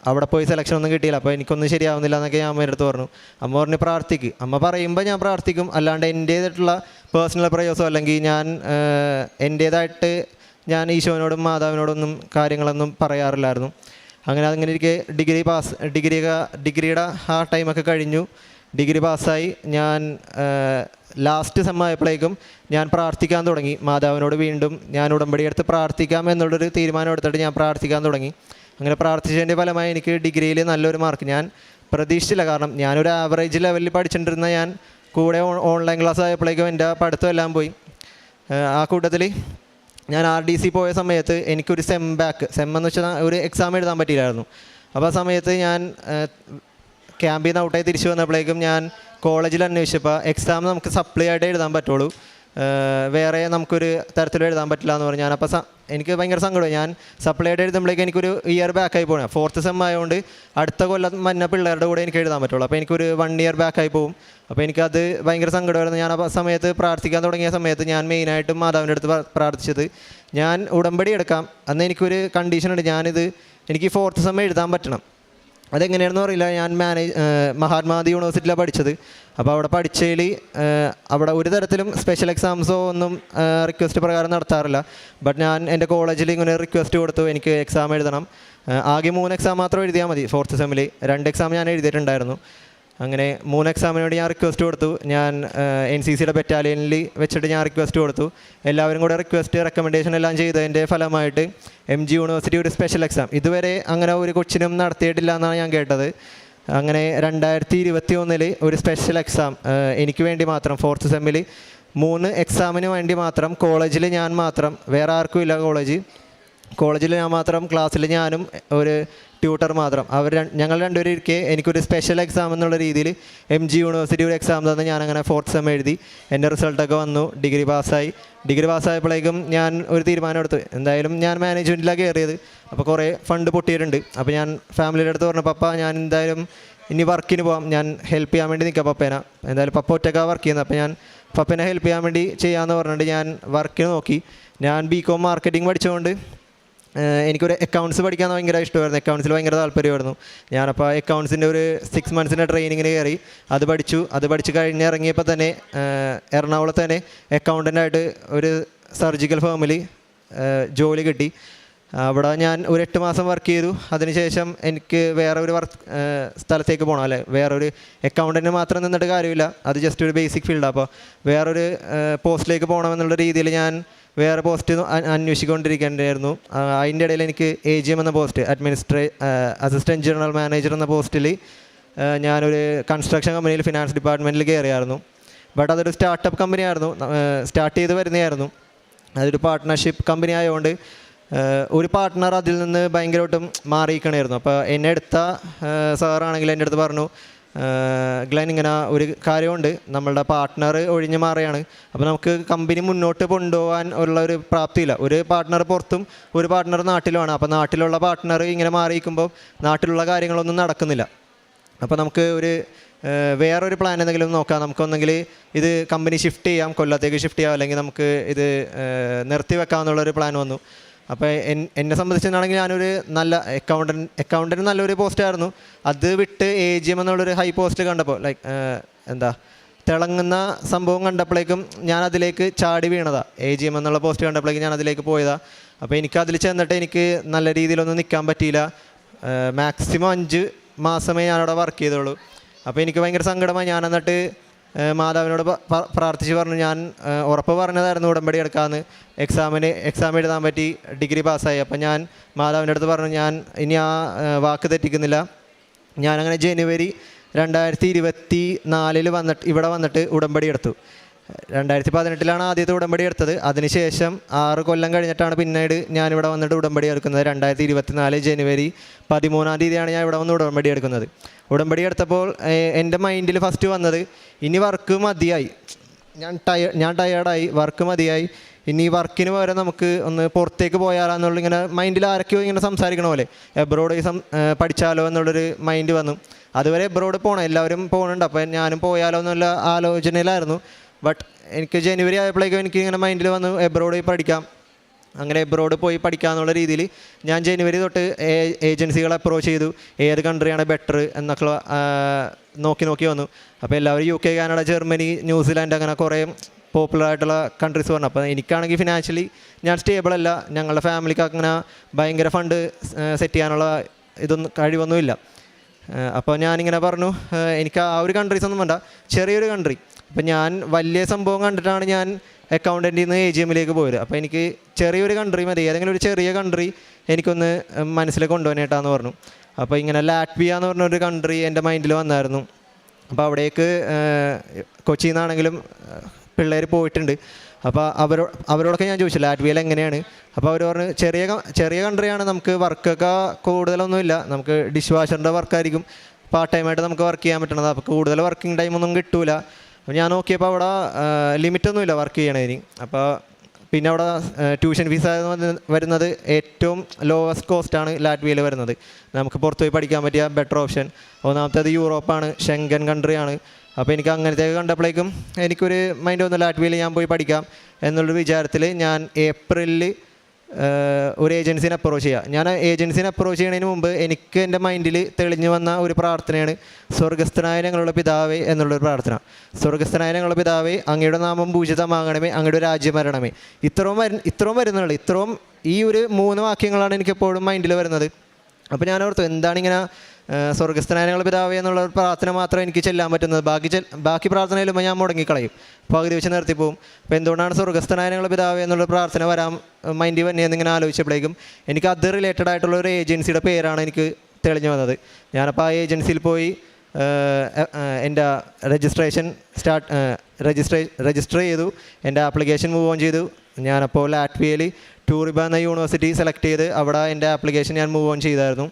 അവിടെ പോയി സെലക്ഷൻ ഒന്നും കിട്ടിയില്ല. അപ്പോൾ എനിക്കൊന്നും ശരിയാവുന്നില്ല എന്നൊക്കെ ഞാൻ അമ്മയുടെ അടുത്ത് പറഞ്ഞു. അമ്മ പറഞ്ഞു പ്രാർത്ഥിക്കും. അമ്മ പറയുമ്പോൾ ഞാൻ പ്രാർത്ഥിക്കും. അല്ലാണ്ട് എന്റേതായിട്ടുള്ള പേഴ്സണൽ പ്രയോസോ അല്ലെങ്കിൽ ഞാൻ എന്റേതായിട്ട് ഞാൻ ഈശോനോടും മാതാവിനോടൊന്നും കാര്യങ്ങളൊന്നും പറയാറില്ലായിരുന്നു. അങ്ങനെ അങ്ങനെ ഇരിക്കെ ഡിഗ്രി പാസ് ഡിഗ്രി ഡിഗ്രിയുടെ ആ ടൈമൊക്കെ കഴിഞ്ഞു. ഡിഗ്രി പാസ്സായി ഞാൻ ലാസ്റ്റ് സെമ്മായപ്പോഴേക്കും ഞാൻ പ്രാർത്ഥിക്കാൻ തുടങ്ങി. മാതാവിനോട് വീണ്ടും ഞാൻ ഉടമ്പടി എടുത്ത് പ്രാർത്ഥിക്കാം എന്നുള്ളൊരു തീരുമാനം എടുത്തിട്ട് ഞാൻ പ്രാർത്ഥിക്കാൻ തുടങ്ങി. അങ്ങനെ പ്രാർത്ഥിച്ചതിന്റെ ഫലമായി എനിക്ക് ഡിഗ്രിയിൽ നല്ലൊരു മാർക്ക് ഞാൻ പ്രതീക്ഷിച്ചില്ല. കാരണം ഞാനൊരു ആവറേജ് ലെവലിൽ പഠിച്ചുകൊണ്ടിരുന്ന ഞാൻ കൂടെ ഓൺലൈൻ ക്ലാസ് ആയപ്പോഴേക്കും എന്റെ പഠിത്തം എല്ലാം പോയി. ആ കൂട്ടത്തിൽ ഞാൻ ആർ ഡി സി പോയ സമയത്ത് എനിക്കൊരു സെം ബാക്ക് സെം എന്ന് വെച്ചാൽ ഒരു എക്സാം എഴുതാൻ പറ്റിയില്ലായിരുന്നു. അപ്പോൾ ആ സമയത്ത് ഞാൻ ക്യാമ്പിൽ നിന്ന് ഔട്ടായി തിരിച്ചു വന്നപ്പോഴേക്കും ഞാൻ കോളേജിൽ അന്വേഷിച്ചപ്പോൾ എക്സാം നമുക്ക് സപ്ലൈ ആയിട്ട് എഴുതാൻ പറ്റുള്ളൂ. വേറെ നമുക്കൊരു തരത്തിൽ എഴുതാൻ പറ്റില്ല എന്ന് പറഞ്ഞു ഞാനപ്പോൾ എനിക്ക് ഭയങ്കര സങ്കടം ഞാൻ സപ്ലൈഡ് എഴുതുമ്പോഴേക്ക് എനിക്കൊരു ഇയർ ബാക്ക് ആയി പോകണം ഫോർത്ത് സെം ആയതുകൊണ്ട് അടുത്ത കൊല്ലം മഞ്ഞ പിള്ളേരുടെ കൂടെ എനിക്ക് എഴുതാൻ പറ്റുള്ളൂ. അപ്പോൾ എനിക്കൊരു വൺ ഇയർ ബാക്ക് ആയി പോകും അപ്പോൾ എനിക്കത് ഭയങ്കര സങ്കടമായിരുന്നു. ഞാൻ ആ സമയത്ത് പ്രാർത്ഥിക്കാൻ തുടങ്ങിയ സമയത്ത് ഞാൻ മെയിനായിട്ടും മാതാവിന്റെ അടുത്ത് പ്ര- പ്രാർത്ഥിച്ചത് ഞാൻ ഉടമ്പടി എടുക്കാം. അന്ന് എനിക്കൊരു കണ്ടീഷനുണ്ട് ഞാനിത് എനിക്ക് ഫോർത്ത് സെം എഴുതാൻ പറ്റണം. അതെങ്ങനെയാണെന്ന് അറിയില്ല. ഞാൻ മാനേജ് മഹാത്മാഗാന്ധി യൂണിവേഴ്സിറ്റിയിലാണ് പഠിച്ചത്. അപ്പോൾ അവിടെ പഠിച്ചതിൽ അവിടെ ഒരു തരത്തിലും സ്പെഷ്യൽ എക്സാംസോ ഒന്നും റിക്വസ്റ്റ് പ്രകാരം നടത്താറില്ല. ബട്ട് ഞാൻ എന്റെ കോളേജിൽ ഇങ്ങനെ റിക്വസ്റ്റ് കൊടുത്തു എനിക്ക് എക്സാം എഴുതണം. ആകെ മൂന്ന് എക്സാം മാത്രം എഴുതിയാൽ മതി ഫോർത്ത് സെമ്മിൽ രണ്ട് എക്സാം ഞാൻ എഴുതിയിട്ടുണ്ടായിരുന്നു. അങ്ങനെ മൂന്ന് എക്സാമിനോട് ഞാൻ റിക്വസ്റ്റ് കൊടുത്തു. ഞാൻ എൻ സി സിയുടെ ബറ്റാലിയനിൽ വെച്ചിട്ട് ഞാൻ റിക്വസ്റ്റ് കൊടുത്തു. എല്ലാവരും കൂടെ റിക്വസ്റ്റ് റെക്കമെൻഡേഷൻ എല്ലാം ചെയ്തതിന്റെ ഫലമായിട്ട് എം ജി യൂണിവേഴ്സിറ്റി ഒരു സ്പെഷ്യൽ എക്സാം ഇതുവരെ അങ്ങനെ ഒരു കൊച്ചിനും നടത്തിയിട്ടില്ല എന്നാണ് ഞാൻ കേട്ടത്. അങ്ങനെ രണ്ടായിരത്തി ഇരുപത്തി ഒന്നിൽ ഒരു സ്പെഷ്യൽ എക്സാം എനിക്ക് വേണ്ടി മാത്രം ഫോർത്ത് സെമ്മിൽ മൂന്ന് എക്സാമിന് വേണ്ടി മാത്രം കോളേജിൽ ഞാൻ മാത്രം വേറെ ആർക്കും ഇല്ല കോളേജ് കോളേജിൽ ഞാൻ മാത്രം ക്ലാസ്സിൽ ഞാനും ഒരു ട്യൂട്ടർ മാത്രം. അവർ ഞങ്ങൾ രണ്ടുപേരും ഇരിക്കെ എനിക്കൊരു സ്പെഷ്യൽ എക്സാം എന്നുള്ള രീതിയിൽ എം ജി യൂണിവേഴ്സിറ്റി ഒരു എക്സാം തന്നെ ഞാൻ അങ്ങനെ ഫോർത്ത് സെം എഴുതി. എന്റെ റിസൾട്ടൊക്കെ വന്നു ഡിഗ്രി പാസ്സായി ഡിഗ്രി പാസ്സായപ്പോഴേക്കും ഞാൻ ഒരു തീരുമാനം എടുത്തു. എന്തായാലും ഞാൻ മാനേജ്മെന്റിലാണ് കയറിയത് അപ്പോൾ കുറേ ഫണ്ട് പൊട്ടിയിട്ടുണ്ട്. അപ്പോൾ ഞാൻ ഫാമിലിയുടെ അടുത്ത് പറഞ്ഞു പപ്പ ഞാൻ എന്തായാലും ഇനി വർക്കിന് പോകാം ഞാൻ ഹെൽപ്പ് ചെയ്യാൻ വേണ്ടി നിൽക്കാം പപ്പേന. എന്തായാലും പപ്പ ഒറ്റക്കാണ് വർക്ക് ചെയ്യുന്നത് അപ്പോൾ ഞാൻ പപ്പേനെ ഹെൽപ്പ് ചെയ്യാൻ വേണ്ടി ചെയ്യാമെന്ന് പറഞ്ഞിട്ട് ഞാൻ വർക്കിന് നോക്കി. ഞാൻ ബി കോം മാർക്കറ്റിംഗ് പഠിച്ചുകൊണ്ട് എനിക്കൊരു അക്കൗണ്ട്സ് പഠിക്കാൻ ഭയങ്കര ഇഷ്ടമായിരുന്നു. അക്കൗണ്ട്സിൽ ഭയങ്കര താല്പര്യമായിരുന്നു. ഞാനപ്പോൾ അക്കൗണ്ട്സിന്റെ ഒരു സിക്സ് മന്ത്സിന്റെ ട്രെയിനിങ്ങിന് കയറി അത് പഠിച്ചു. അത് പഠിച്ച് കഴിഞ്ഞ് ഇറങ്ങിയപ്പോൾ തന്നെ എറണാകുളത്ത് തന്നെ അക്കൗണ്ടന്റായിട്ട് ഒരു സർജിക്കൽ ഫേമിൽ ജോലി കിട്ടി. അവിടെ ഞാൻ ഒരു എട്ട് മാസം വർക്ക് ചെയ്തു. അതിനുശേഷം എനിക്ക് വേറെ ഒരു വർക്ക് സ്ഥലത്തേക്ക് പോകണം അല്ലേ വേറൊരു അക്കൗണ്ടന്റ് മാത്രം നിന്നിട്ട് കാര്യമില്ല. അത് ജസ്റ്റ് ഒരു ബേസിക് ഫീൽഡാണ് അപ്പോൾ വേറൊരു പോസ്റ്റിലേക്ക് പോകണമെന്നുള്ള രീതിയിൽ ഞാൻ വേറെ പോസ്റ്റ് അന്വേഷിച്ചുകൊണ്ടിരിക്കേണ്ടായിരുന്നു അതിന്റെ ഇടയിൽ എനിക്ക് എ ജി എം എന്ന പോസ്റ്റ് അഡ്മിനിസ്ട്രേ അസിസ്റ്റന്റ് ജനറൽ മാനേജർ എന്ന പോസ്റ്റിൽ ഞാനൊരു കൺസ്ട്രക്ഷൻ കമ്പനിയിൽ ഫിനാൻസ് ഡിപ്പാർട്ട്മെന്റിൽ കയറിയായിരുന്നു ബട്ട് അതൊരു സ്റ്റാർട്ടപ്പ് കമ്പനി ആയിരുന്നു സ്റ്റാർട്ട് ചെയ്ത് വരുന്നതായിരുന്നു. അതൊരു പാർട്ട്ണർഷിപ്പ് കമ്പനി ആയതുകൊണ്ട് ഒരു പാർട്ട്ണർ അതിൽ നിന്ന് ഭയങ്കരമായിട്ടും മാറിയിരിക്കണമായിരുന്നു അപ്പോൾ എന്നെ എടുത്ത സാറാണെങ്കിൽ എന്റെ അടുത്ത് പറഞ്ഞു ഗ്ലെൻ ഇങ്ങനെ ഒരു കാര്യമുണ്ട്. നമ്മളുടെ പാർട്ട്ണർ ഒഴിഞ്ഞു മാറുകയാണ്. അപ്പോൾ നമുക്ക് കമ്പനി മുന്നോട്ട് കൊണ്ടുപോകാൻ ഉള്ള ഒരു പ്രാപ്തിയില്ല. ഒരു പാർട്ട്ണർ പുറത്തും ഒരു പാർട്ട്ണർ നാട്ടിലുമാണ്. അപ്പോൾ നാട്ടിലുള്ള പാർട്ട്ണർ ഇങ്ങനെ മാറിയിരിക്കുമ്പോൾ നാട്ടിലുള്ള കാര്യങ്ങളൊന്നും നടക്കുന്നില്ല. അപ്പോൾ നമുക്ക് ഒരു വേറൊരു പ്ലാൻ എന്തെങ്കിലും നോക്കാം. നമുക്കൊന്നെങ്കിൽ ഇത് കമ്പനി ഷിഫ്റ്റ് ചെയ്യാം. കൊല്ലത്തേക്ക് ഷിഫ്റ്റ് ചെയ്യാം. അല്ലെങ്കിൽ നമുക്ക് ഇത് നിർത്തി വെക്കാമെന്നുള്ളൊരു പ്ലാൻ വന്നു. അപ്പോൾ എന്നെ സംബന്ധിച്ചാണെങ്കിൽ ഞാനൊരു നല്ല അക്കൗണ്ടൻ അക്കൗണ്ടന്റ് നല്ലൊരു പോസ്റ്റായിരുന്നു അത് വിട്ട് എ ജി എം എന്നുള്ളൊരു ഹൈ പോസ്റ്റ് കണ്ടപ്പോൾ ലൈക്ക് എന്താ തിളങ്ങുന്ന സംഭവം കണ്ടപ്പോഴേക്കും ഞാൻ അതിലേക്ക് ചാടി വീണതാ. എ ജി എം എന്നുള്ള പോസ്റ്റ് കണ്ടപ്പോഴേക്കും ഞാൻ അതിലേക്ക് പോയതാ. അപ്പോൾ എനിക്ക് അതിൽ ചെന്നിട്ട് എനിക്ക് നല്ല രീതിയിലൊന്നും നിൽക്കാൻ പറ്റിയില്ല. മാക്സിമം അഞ്ച് മാസമേ ഞാനവിടെ വർക്ക് ചെയ്തുള്ളൂ. അപ്പോൾ എനിക്ക് ഭയങ്കര സങ്കടമായി. ഞാൻ എന്നിട്ട് മാതാവിനോട് പ്രാർത്ഥിച്ച് പറഞ്ഞു. ഞാൻ ഉറപ്പ് പറഞ്ഞതായിരുന്നു ഉടമ്പടി എടുക്കാമെന്ന് എക്സാമിന് എക്സാം എഴുതാൻ പറ്റി ഡിഗ്രി പാസ്സായി. അപ്പം ഞാൻ മാതാവിന്റെ അടുത്ത് പറഞ്ഞു ഞാൻ ഇനി ആ വാക്ക് തെറ്റിക്കുന്നില്ല. ഞാനങ്ങനെ ജനുവരി രണ്ടായിരത്തി ഇരുപത്തി നാലിൽ വന്നിട്ട് ഇവിടെ വന്നിട്ട് ഉടമ്പടി എടുത്തു. രണ്ടായിരത്തി പതിനെട്ടിലാണ് ആദ്യത്തെ ഉടമ്പടി എടുത്തത്. അതിനുശേഷം ആറ് കൊല്ലം കഴിഞ്ഞിട്ടാണ് പിന്നീട് ഞാനിവിടെ വന്നിട്ട് ഉടമ്പടി എടുക്കുന്നത്. രണ്ടായിരത്തി ഇരുപത്തിനാല് ജനുവരി പതിമൂന്നാം തീയതിയാണ് ഞാൻ ഇവിടെ വന്ന് ഉടമ്പടി എടുക്കുന്നത്. ഉടമ്പടി എടുത്തപ്പോൾ എന്റെ മൈൻഡിൽ ഫസ്റ്റ് വന്നത് ഇനി വർക്ക് മതിയായി. ഞാൻ ടയ ഞാൻ ടയേർഡായി വർക്ക് മതിയായി. ഇനി വർക്കിന് പകരം നമുക്ക് ഒന്ന് പുറത്തേക്ക് പോയാലാന്നുള്ള ഇങ്ങനെ മൈൻഡിൽ ആരൊക്കെയോ ഇങ്ങനെ സംസാരിക്കണ പോലെ. എബ്രോഡ് സം പഠിച്ചാലോ എന്നുള്ളൊരു മൈൻഡ് വന്നു. അതുവരെ എബ്രോഡ് പോകണം എല്ലാവരും പോകുന്നുണ്ട് അപ്പോൾ ഞാനും പോയാലോ എന്നുള്ള ആലോചനയിലായിരുന്നു. ബട്ട് എനിക്ക് ജനുവരി ആയപ്പോഴേക്കും എനിക്ക് ഇങ്ങനെ മൈൻഡിൽ വന്നു എബ്രോഡ് പോയി പഠിക്കാം. അങ്ങനെ എബ്രോഡ് പോയി പഠിക്കാന്നുള്ള രീതിയിൽ ഞാൻ ജനുവരി തൊട്ട് ഏജൻസികളെ അപ്രോച്ച് ചെയ്തു. ഏത് കൺട്രിയാണ് ബെറ്റർ എന്നൊക്കെ നോക്കി നോക്കി വന്നു. അപ്പോൾ എല്ലാവരും U K Canada Germany New Zealand അങ്ങനെ കുറേ പോപ്പുലർ ആയിട്ടുള്ള കൺട്രീസ് പറഞ്ഞു അപ്പോൾ എനിക്കാണെങ്കിൽ ഫിനാൻഷ്യലി ഞാൻ സ്റ്റേബിൾ അല്ല. ഞങ്ങളുടെ ഫാമിലിക്ക് അങ്ങനെ ഭയങ്കര ഫണ്ട് സെറ്റ് ചെയ്യാനുള്ള ഇതൊന്നും കഴിവൊന്നുമില്ല. അപ്പോൾ ഞാനിങ്ങനെ പറഞ്ഞു എനിക്ക് ആ ഒരു കൺട്രീസ് ഒന്നും വേണ്ട. ചെറിയൊരു കൺട്രി അപ്പം ഞാൻ വലിയ സംഭവം കണ്ടിട്ടാണ് ഞാൻ അക്കൗണ്ടന്റിൽ നിന്ന് എ ജി എമ്മിലേക്ക് പോയത്. അപ്പോൾ എനിക്ക് ചെറിയൊരു കൺട്രി മതി. ഏതെങ്കിലും ഒരു ചെറിയ കൺട്രി എനിക്കൊന്ന് മനസ്സിൽ കൊണ്ടുപോകാനായിട്ടാന്ന് പറഞ്ഞു. അപ്പോൾ ഇങ്ങനെ ലാറ്റ്വിയ എന്ന് പറഞ്ഞൊരു കൺട്രി എന്റെ മൈൻഡിൽ വന്നായിരുന്നു. അപ്പോൾ അവിടേക്ക് കൊച്ചിയിൽ നിന്നാണെങ്കിലും പിള്ളേർ പോയിട്ടുണ്ട്. അപ്പോൾ അവരോ അവരോടൊക്കെ ഞാൻ ചോദിച്ചു ലാറ്റ്വിയയിൽ എങ്ങനെയാണ്? അപ്പോൾ അവർ പറഞ്ഞു ചെറിയ ചെറിയ കൺട്രിയാണ് നമുക്ക് വർക്കൊക്കെ കൂടുതലൊന്നുമില്ല നമുക്ക് ഡിഷ് വാഷറിന്റെ വർക്കായിരിക്കും പാർട്ട് ടൈമായിട്ട് നമുക്ക് വർക്ക് ചെയ്യാൻ പറ്റണത്. അപ്പോൾ കൂടുതൽ വർക്കിംഗ് ടൈമൊന്നും കിട്ടൂല. അപ്പോൾ ഞാൻ നോക്കിയപ്പോൾ അവിടെ ലിമിറ്റൊന്നുമില്ല വർക്ക് ചെയ്യണതിന് അപ്പോൾ പിന്നെ അവിടെ ട്യൂഷൻ ഫീസ് വരുന്നത് ഏറ്റവും ലോവസ്റ്റ് കോസ്റ്റാണ് ലാറ്റ്വിയയിൽ വരുന്നത്. നമുക്ക് പുറത്ത് പോയി പഠിക്കാൻ പറ്റിയ ബെറ്റർ ഓപ്ഷൻ ഒന്നാമത്തേത് യൂറോപ്പാണ് ഷെങ്കൻ കൺട്രിയാണ് അപ്പോൾ എനിക്ക് അങ്ങനത്തെ കണ്ടപ്പോഴേക്കും എനിക്കൊരു മൈൻഡ് വന്നു ലാറ്റ്വിയയിൽ ഞാൻ പോയി പഠിക്കാം. എന്നുള്ളൊരു വിചാരത്തിൽ ഞാൻ ഏപ്രിലിൽ ഒരു ഏജൻസിനെ അപ്രോച്ച് ചെയ്യുക ഞാൻ ഏജൻസിനെ അപ്രോച്ച് ചെയ്യുന്നതിന് മുമ്പ് എനിക്ക് എന്റെ മൈൻഡിൽ തെളിഞ്ഞു വന്ന ഒരു പ്രാർത്ഥനയാണ് സ്വർഗസ്ഥനായ ഞങ്ങളുടെ പിതാവേ എന്നുള്ളൊരു പ്രാർത്ഥന. സ്വർഗസ്ഥനായ ഞങ്ങളുടെ പിതാവേ അങ്ങയുടെ നാമം പൂജിതമാകണമേ അങ്ങയുടെ രാജ്യം വരണമേ. ഇത്രയും വരു ഇത്രയും വരുന്നുള്ളൂ. ഇത്രയും ഈ ഒരു മൂന്ന് വാക്യങ്ങളാണ് എനിക്ക് എപ്പോഴും മൈൻഡിൽ വരുന്നത്. അപ്പോൾ ഞാൻ ഓർത്തു എന്താണ് ഇങ്ങനെ സ്വർഗസ്ഥനായ ഞങ്ങൾ പിതാവേ എന്നുള്ള പ്രാർത്ഥന മാത്രം എനിക്ക് ചെല്ലാൻ പറ്റുന്നത്. ബാക്കി ബാക്കി പ്രാർത്ഥനയിലും ഞാൻ മുടങ്ങിക്കളയും. പകുതി വെച്ച് നിർത്തിപ്പോവും അപ്പോൾ എന്തുകൊണ്ടാണ് സ്വർഗസ്ഥനായ ഞങ്ങൾ പിതാവേ എന്നുള്ള പ്രാർത്ഥന വരാൻ മൈൻഡിൽ വന്നെ എന്നിങ്ങനെ ആലോചിച്ചപ്പോഴേക്കും എനിക്ക് അത് റിലേറ്റഡ് ആയിട്ടുള്ള ഒരു ഏജൻസിയുടെ പേരാണ് എനിക്ക് തെളിഞ്ഞു വന്നത്. ഞാനപ്പോൾ ആ ഏജൻസിയിൽ പോയി എന്റെ രജിസ്ട്രേഷൻ സ്റ്റാർട്ട് രജിസ്ട്രേ രജിസ്റ്റർ ചെയ്തു. എന്റെ ആപ്ലിക്കേഷൻ മൂവ് ഓൺ ചെയ്തു. ഞാനപ്പോൾ ലാറ്റ്വിയയിൽ ടൂറിബ എന്ന യൂണിവേഴ്സിറ്റി സെലക്ട് ചെയ്ത് അവിടെ എന്റെ ആപ്ലിക്കേഷൻ ഞാൻ മൂവ് ഓൺ ചെയ്തായിരുന്നു.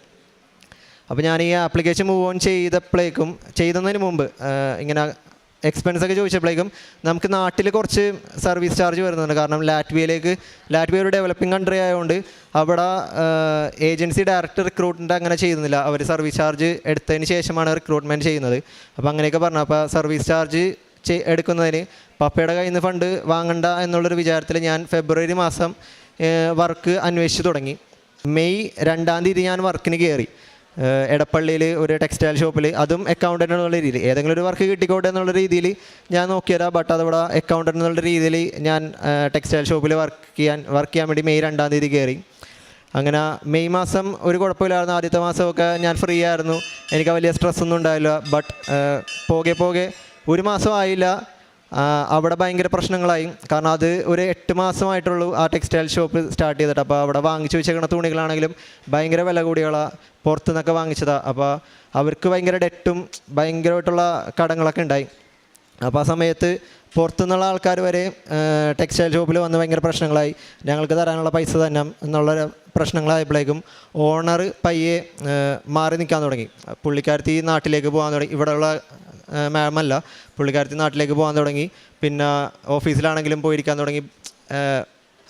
അപ്പോൾ ഞാൻ ഈ ആപ്ലിക്കേഷൻ മൂവ് ഓൺ ചെയ്തപ്പോഴേക്കും ചെയ്തതിന് മുമ്പ് ഇങ്ങനെ എക്സ്പെൻസ് ഒക്കെ ചോദിച്ചപ്പോഴേക്കും നമുക്ക് നാട്ടിൽ കുറച്ച് സർവീസ് ചാർജ് വരുന്നുണ്ട്. കാരണം ലാറ്റ്വിയയിലേക്ക് ലാറ്റ്വിയ ഒരു ഡെവലപ്പിംഗ് കൺട്രി ആയതുകൊണ്ട് അവിടെ ഏജൻസി ഡയറക്റ്റ് റിക്രൂട്ട്മെന്റ് അങ്ങനെ ചെയ്യുന്നില്ല. അവർ സർവീസ് ചാർജ് എടുത്തതിന് ശേഷമാണ് റിക്രൂട്ട്മെന്റ് ചെയ്യുന്നത്. അപ്പോൾ അങ്ങനെയൊക്കെ പറഞ്ഞു. അപ്പോൾ സർവീസ് ചാർജ് എടുക്കുന്നതിന് പപ്പയുടെ കയ്യിൽ നിന്ന് ഫണ്ട് വാങ്ങണ്ട എന്നുള്ളൊരു വിചാരത്തിൽ ഞാൻ ഫെബ്രുവരി മാസം വർക്ക് അന്വേഷിച്ച് തുടങ്ങി. മെയ് രണ്ടാം തീയതി ഞാൻ വർക്കിന് കയറി എടപ്പള്ളിയിൽ ഒരു ടെക്സ്റ്റൈൽ ഷോപ്പിൽ അതും അക്കൗണ്ടന്റ് എന്നുള്ള രീതിയിൽ ഏതെങ്കിലും ഒരു വർക്ക് കിട്ടിക്കോട്ടെ എന്നുള്ള രീതിയിൽ ഞാൻ നോക്കിയതാ ബട്ട് അതവിടെ അക്കൗണ്ടന്റ് എന്നുള്ള രീതിയിൽ ഞാൻ ടെക്സ്റ്റൈൽ ഷോപ്പിൽ വർക്ക് ചെയ്യാൻ വർക്ക് ചെയ്യാൻ വേണ്ടി മെയ് രണ്ടാം തീയതി കയറി അങ്ങനെ മെയ് മാസം ഒരു കുഴപ്പമില്ലായിരുന്നു. ആദ്യത്തെ മാസമൊക്കെ ഞാൻ ഫ്രീ ആയിരുന്നു. എനിക്ക് വലിയ സ്ട്രെസ്സൊന്നും ഉണ്ടായില്ല. ബട്ട് പോകെ പോകെ ഒരു മാസം ആയില്ല. അവിടെ ഭയങ്കര പ്രശ്നങ്ങളായി. കാരണം അത് ഒരു എട്ട് മാസമായിട്ടുള്ളൂ ആ ടെക്സ്റ്റൈൽ ഷോപ്പ് സ്റ്റാർട്ട് ചെയ്തിട്ട്. അപ്പോൾ അവിടെ വാങ്ങിച്ചു വെച്ചേക്കുന്ന തുണികളാണെങ്കിലും ഭയങ്കര വില കൂടിയുള്ള പുറത്തു നിന്നൊക്കെ വാങ്ങിച്ചതാണ് അപ്പോൾ അവർക്ക് ഭയങ്കര ഡെറ്റും ഭയങ്കരമായിട്ടുള്ള കടങ്ങളൊക്കെ ഉണ്ടായി. അപ്പോൾ ആ സമയത്ത് പുറത്തുനിന്നുള്ള ആൾക്കാർ വരെ ടെക്സ്റ്റൈൽ ഷോപ്പിൽ വന്ന് ഭയങ്കര പ്രശ്നങ്ങളായി. ഞങ്ങൾക്ക് തരാനുള്ള പൈസ തന്നെ എന്നുള്ള പ്രശ്നങ്ങളായപ്പോഴേക്കും ഓണർ പയ്യെ മാറി നിൽക്കാൻ തുടങ്ങി. പുള്ളിക്കാരത്തി നാട്ടിലേക്ക് പോകാൻ തുടങ്ങി. ഇവിടെയുള്ള മാം അല്ല പുള്ളിക്കാരത്തി നാട്ടിലേക്ക് പോകാൻ തുടങ്ങി. പിന്നെ ഓഫീസിലാണെങ്കിലും പോയിരിക്കാൻ തുടങ്ങി.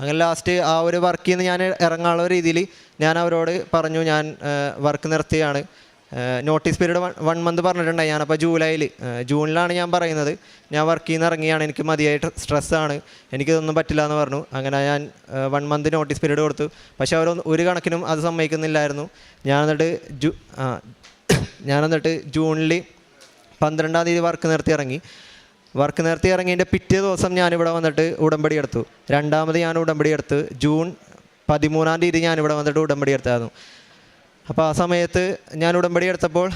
അങ്ങനെ ലാസ്റ്റ് ആ ഒരു വർക്കിൽ നിന്ന് ഞാൻ ഇറങ്ങാനുള്ള രീതിയിൽ ഞാൻ അവരോട് പറഞ്ഞു ഞാൻ വർക്ക് നിർത്തിയാണ്. Notice period one one month പറഞ്ഞിട്ടുണ്ടായി. ഞാനപ്പോൾ ജൂലൈയിൽ ജൂണിലാണ് ഞാൻ പറയുന്നത്. ഞാൻ വർക്ക് ചെയ്യുന്ന ഇറങ്ങിയാണ്. എനിക്ക് മതിയായിട്ട് സ്ട്രെസ്സാണ് എനിക്കിതൊന്നും പറ്റില്ല എന്ന് പറഞ്ഞു. അങ്ങനെ ഞാൻ വൺ മന്ത് നോട്ടീസ് പീരീഡ് കൊടുത്തു. പക്ഷേ അവർ ഒരു കണക്കിനും അത് സമ്മതിക്കുന്നില്ലായിരുന്നു. ഞാൻ എന്നിട്ട് ജൂ ഞാൻ എന്നിട്ട് ജൂണിൽ പന്ത്രണ്ടാം തീയതി വർക്ക് നിർത്തി ഇറങ്ങി. വർക്ക് നിർത്തി ഇറങ്ങിയതിന്റെ പിറ്റേ ദിവസം ഞാനിവിടെ വന്നിട്ട് ഉടമ്പടി എടുത്തു. രണ്ടാമത് ഞാൻ ഉടമ്പടി എടുത്ത് ജൂൺ പതിമൂന്നാം തീയതി ഞാനിവിടെ വന്നിട്ട് ഉടമ്പടി എടുത്തായിരുന്നു. അപ്പോൾ ആ സമയത്ത് ഞാൻ ഉടമ്പടി എടുത്തപ്പോൾ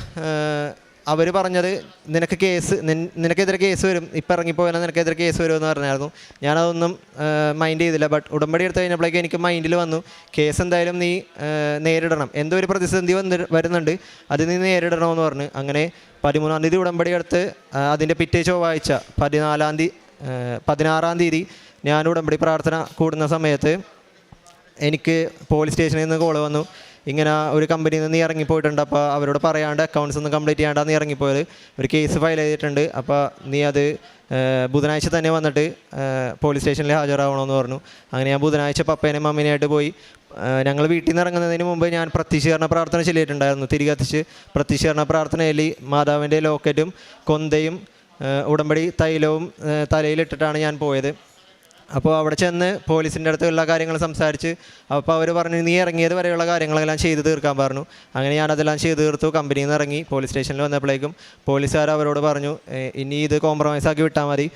അവർ പറഞ്ഞത് നിനക്ക് കേസ് നിനക്കെതിരെ കേസ് വരും. ഇപ്പം ഇറങ്ങിപ്പോയാൽ നിനക്കെതിരെ കേസ് വരുമെന്ന് പറഞ്ഞായിരുന്നു. ഞാനതൊന്നും മൈൻഡ് ചെയ്തില്ല. ബട്ട് ഉടമ്പടി എടുത്ത് കഴിഞ്ഞപ്പോഴേക്കും എനിക്ക് മൈൻഡിൽ വന്നു കേസ് എന്തായാലും നീ നേരിടണം. എന്തോ ഒരു പ്രതിസന്ധി വന്ന് വരുന്നുണ്ട്. അത് നീ നേരിടണമെന്ന് പറഞ്ഞു. അങ്ങനെ പതിമൂന്നാം തീയതി ഉടമ്പടി എടുത്ത് അതിന്റെ പിറ്റേ ചൊവ്വാഴ്ച പതിനാലാം തീയതി പതിനാറാം തീയതി ഞാൻ ഉടമ്പടി പ്രാർത്ഥന കൂടുന്ന സമയത്ത് എനിക്ക് പോലീസ് സ്റ്റേഷനിൽ നിന്ന് കോൾ വന്നു. ഇങ്ങനെ ഒരു കമ്പനിയിൽ നിന്ന് ഇറങ്ങിപ്പോയിട്ടുണ്ട് അപ്പോൾ അവരോട് പറയാണ്ട് അക്കൗണ്ട്സ് ഒന്നും കംപ്ലീറ്റ് ചെയ്യാണ്ട് നീ ഇറങ്ങിപ്പോയത്. ഒരു കേസ് ഫയൽ ചെയ്തിട്ടുണ്ട് അപ്പോൾ നീ അത് ബുധനാഴ്ച തന്നെ വന്നിട്ട് പോലീസ് സ്റ്റേഷനിൽ ഹാജരാവണമെന്ന് പറഞ്ഞു. അങ്ങനെ ഞാൻ ബുധനാഴ്ച പപ്പേനെയും മമ്മീനായിട്ട് പോയി. ഞങ്ങൾ വീട്ടിൽ നിന്ന് ഇറങ്ങുന്നതിന് മുമ്പ് ഞാൻ പ്രത്യക്ഷീകരണ പ്രാർത്ഥന ചെല്ലിയിട്ടുണ്ടായിരുന്നു. തിരികെ എത്തിച്ച് പ്രത്യക്ഷീകരണ പ്രാർത്ഥനയിൽ മാതാവിന്റെ ലോക്കറ്റും കൊന്തയും ഉടമ്പടി തൈലവും തലയിലിട്ടിട്ടാണ് ഞാൻ പോയത്. അപ്പോൾ അവിടെ ചെന്ന് പോലീസിന്റെ അടുത്തുള്ള കാര്യങ്ങൾ സംസാരിച്ച് അപ്പോൾ അവർ പറഞ്ഞു നീ ഇറങ്ങിയത് വരെയുള്ള കാര്യങ്ങളെല്ലാം ചെയ്ത് തീർക്കാൻ പറഞ്ഞു. അങ്ങനെ ഞാനതെല്ലാം ചെയ്ത് തീർത്തു. കമ്പനിയിൽ നിന്ന് ഇറങ്ങി പോലീസ് സ്റ്റേഷനിൽ വന്നപ്പോഴേക്കും പോലീസുകാർ അവരോട് പറഞ്ഞു ഇനി ഇത് കോംപ്രമൈസ് ആക്കി വിട്ടാൽ മതി.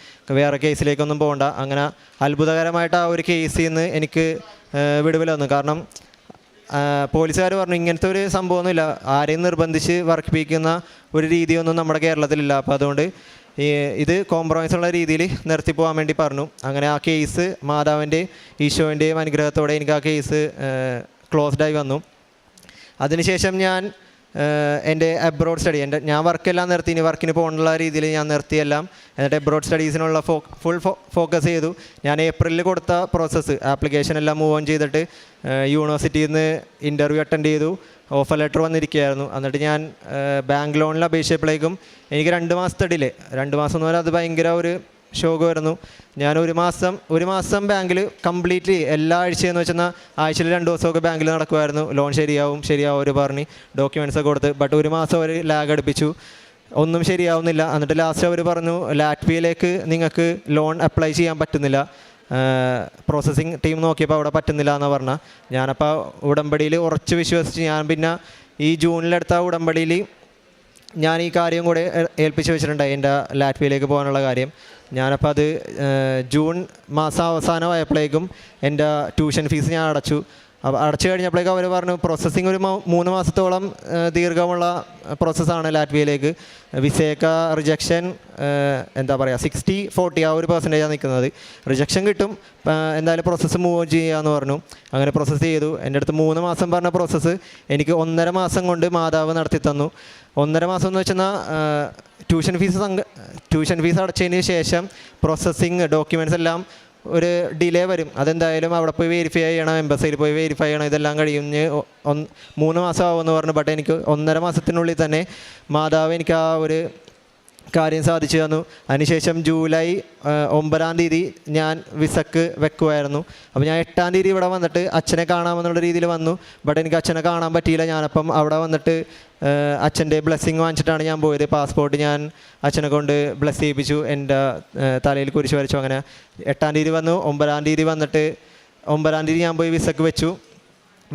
വേറെ കേസിലേക്കൊന്നും പോകണ്ട. അങ്ങനെ അത്ഭുതകരമായിട്ട് ആ ഒരു കേസിൽ നിന്ന് എനിക്ക് വിടുതൽ വന്നു. കാരണം പോലീസുകാർ പറഞ്ഞു ഇങ്ങനത്തെ ഒരു സംഭവമൊന്നുമില്ല. ആരെയും നിർബന്ധിച്ച് വർക്കിപ്പിക്കുന്ന ഒരു രീതിയൊന്നും നമ്മുടെ കേരളത്തിലില്ല. അപ്പോൾ അതുകൊണ്ട് ഈ ഇത് കോംപ്രമൈസ് ഉള്ള രീതിയിൽ നിർത്തി പോകാൻ വേണ്ടി പറഞ്ഞു. അങ്ങനെ ആ കേസ് മാതാവിന്റെ ഈശോന്റെയും അനുഗ്രഹത്തോടെ എനിക്ക് ആ കേസ് ക്ലോസ്ഡായി വന്നു. അതിനുശേഷം ഞാൻ എന്റെ അബ്രോഡ് സ്റ്റഡി എന്റെ ഞാൻ വർക്കെല്ലാം നിർത്തി. ഇനി വർക്കിന് പോകാനുള്ള രീതിയിൽ ഞാൻ നിർത്തിയെല്ലാം. എന്നിട്ട് അബ്രോഡ് സ്റ്റഡീസിനുള്ള ഫോ ഫുൾ ഫോക്കസ് ചെയ്തു. ഞാൻ ഏപ്രിലിൽ കൊടുത്ത പ്രോസസ്സ് ആപ്ലിക്കേഷൻ എല്ലാം മൂവ് ഓൺ ചെയ്തിട്ട് യൂണിവേഴ്സിറ്റിയിൽ നിന്ന് ഇന്റർവ്യൂ അറ്റൻഡ് ചെയ്തു. ഓഫർ ലെറ്റർ വന്നിരിക്കുകയായിരുന്നു. എന്നിട്ട് ഞാൻ ബാങ്ക് ലോണിൽ അപേക്ഷിച്ചപ്പോഴേക്കും എനിക്ക് രണ്ട് മാസത്തെ ഡിലേ. രണ്ട് മാസം എന്ന് പറഞ്ഞാൽ അത് ഭയങ്കര ഒരു ഷോക്ക് ഞാൻ ഒരു മാസം ഒരു മാസം ബാങ്കിൽ കംപ്ലീറ്റ്ലി എല്ലാ ആഴ്ചയെന്ന് വെച്ചാൽ ആഴ്ചയിൽ രണ്ട് ദിവസമൊക്കെ ബാങ്കിൽ നടക്കുമായിരുന്നു. ലോൺ ശരിയാവും ശരിയാവും അവർ പറഞ്ഞ് ഡോക്യുമെന്റ്സ് ഒക്കെ കൊടുത്ത്. ബട്ട് ഒരു മാസം അവർ ലാഗ് അടുപ്പിച്ചു. ഒന്നും ശരിയാവുന്നില്ല. എന്നിട്ട് ലാസ്റ്റ് അവർ പറഞ്ഞു ലാറ്റ്വിയയിലേക്ക് നിങ്ങൾക്ക് ലോൺ അപ്ലൈ ചെയ്യാൻ പറ്റുന്നില്ല. പ്രോസസ്സിങ് ടീം നോക്കിയപ്പോൾ അവിടെ പറ്റുന്നില്ല എന്ന് പറഞ്ഞാൽ ഞാനപ്പോൾ ഉടമ്പടിയിൽ ഉറച്ച് വിശ്വസിച്ച് ഞാൻ പിന്നെ ഈ ജൂണിലെടുത്ത ഉടമ്പടിയിൽ ഞാൻ ഈ കാര്യം കൂടെ ഏൽപ്പിച്ച് വെച്ചിട്ടുണ്ടായി എന്റെ ലാറ്റ്വിയയിലേക്ക് പോകാനുള്ള കാര്യം. ഞാനപ്പോൾ അത് ജൂൺ മാസം അവസാനമായപ്പോഴേക്കും എന്റെ ട്യൂഷൻ ഫീസ് ഞാൻ അടച്ചു. അപ്പോൾ അടച്ചു കഴിഞ്ഞപ്പോഴേക്കും അവർ പറഞ്ഞു പ്രോസസ്സിങ് ഒരു മൂന്ന് മാസത്തോളം ദീർഘമുള്ള പ്രോസസ്സാണ് ലാറ്റ്വിയയിലേക്ക്. വിസയൊക്കെ റിജക്ഷൻ എന്താ പറയുക സിക്സ്റ്റി ഫോർട്ടി ആ ഒരു പെർസെന്റേജാണ് നിൽക്കുന്നത് റിജക്ഷൻ കിട്ടും എന്തായാലും പ്രോസസ്സ് മൂവ് ചെയ്യാമെന്ന് പറഞ്ഞു. അങ്ങനെ പ്രോസസ്സ് ചെയ്തു. എന്റെ അടുത്ത് മൂന്ന് മാസം പറഞ്ഞ പ്രോസസ്സ് എനിക്ക് ഒന്നര മാസം കൊണ്ട് മാതാവ് നടത്തി തന്നു. ഒന്നര മാസം എന്ന് വെച്ചാൽ ട്യൂഷൻ ഫീസ് ട്യൂഷൻ ഫീസ് അടച്ചതിന് ശേഷം പ്രോസസ്സിങ് ഡോക്യുമെന്റ്സ് എല്ലാം ഒരു ഡിലേ വരും. അതെന്തായാലും അവിടെ പോയി വെരിഫൈ ചെയ്യണം എംബസിയിൽ പോയി വെരിഫൈ ചെയ്യണം. ഇതെല്ലാം കഴിഞ്ഞ് മൂന്ന് മാസം ആവുമെന്ന് പറഞ്ഞു. ബട്ട് എനിക്ക് ഒന്നര മാസത്തിനുള്ളിൽ തന്നെ മാതാവ് എനിക്ക് ആ ഒരു കാര്യം സാധിച്ചു തന്നു. അതിനുശേഷം ജൂലൈ ഒമ്പതാം തീയതി ഞാൻ വിസക്ക് വെക്കുമായിരുന്നു അപ്പോൾ ഞാൻ എട്ടാം തീയതി ഇവിടെ വന്നിട്ട് അച്ഛനെ കാണാമെന്നുള്ള രീതിയിൽ വന്നു. ബട്ട് എനിക്ക് അച്ഛനെ കാണാൻ പറ്റിയില്ല. ഞാനപ്പം അവിടെ വന്നിട്ട് അച്ഛന്റെ ബ്ലെസ്സിങ് വാങ്ങിച്ചിട്ടാണ് ഞാൻ പോയത്. പാസ്പോർട്ട് ഞാൻ അച്ഛനെ കൊണ്ട് ബ്ലെസ് ചെയ്യിപ്പിച്ചു. എന്റെ തലയിൽ കുരിശ് വരച്ചു. അങ്ങനെ എട്ടാം തീയതി വന്നു. ഒമ്പതാം തീയതി വന്നിട്ട് ഒമ്പതാം തീയതി ഞാൻ പോയി വിസക്ക് വെച്ചു.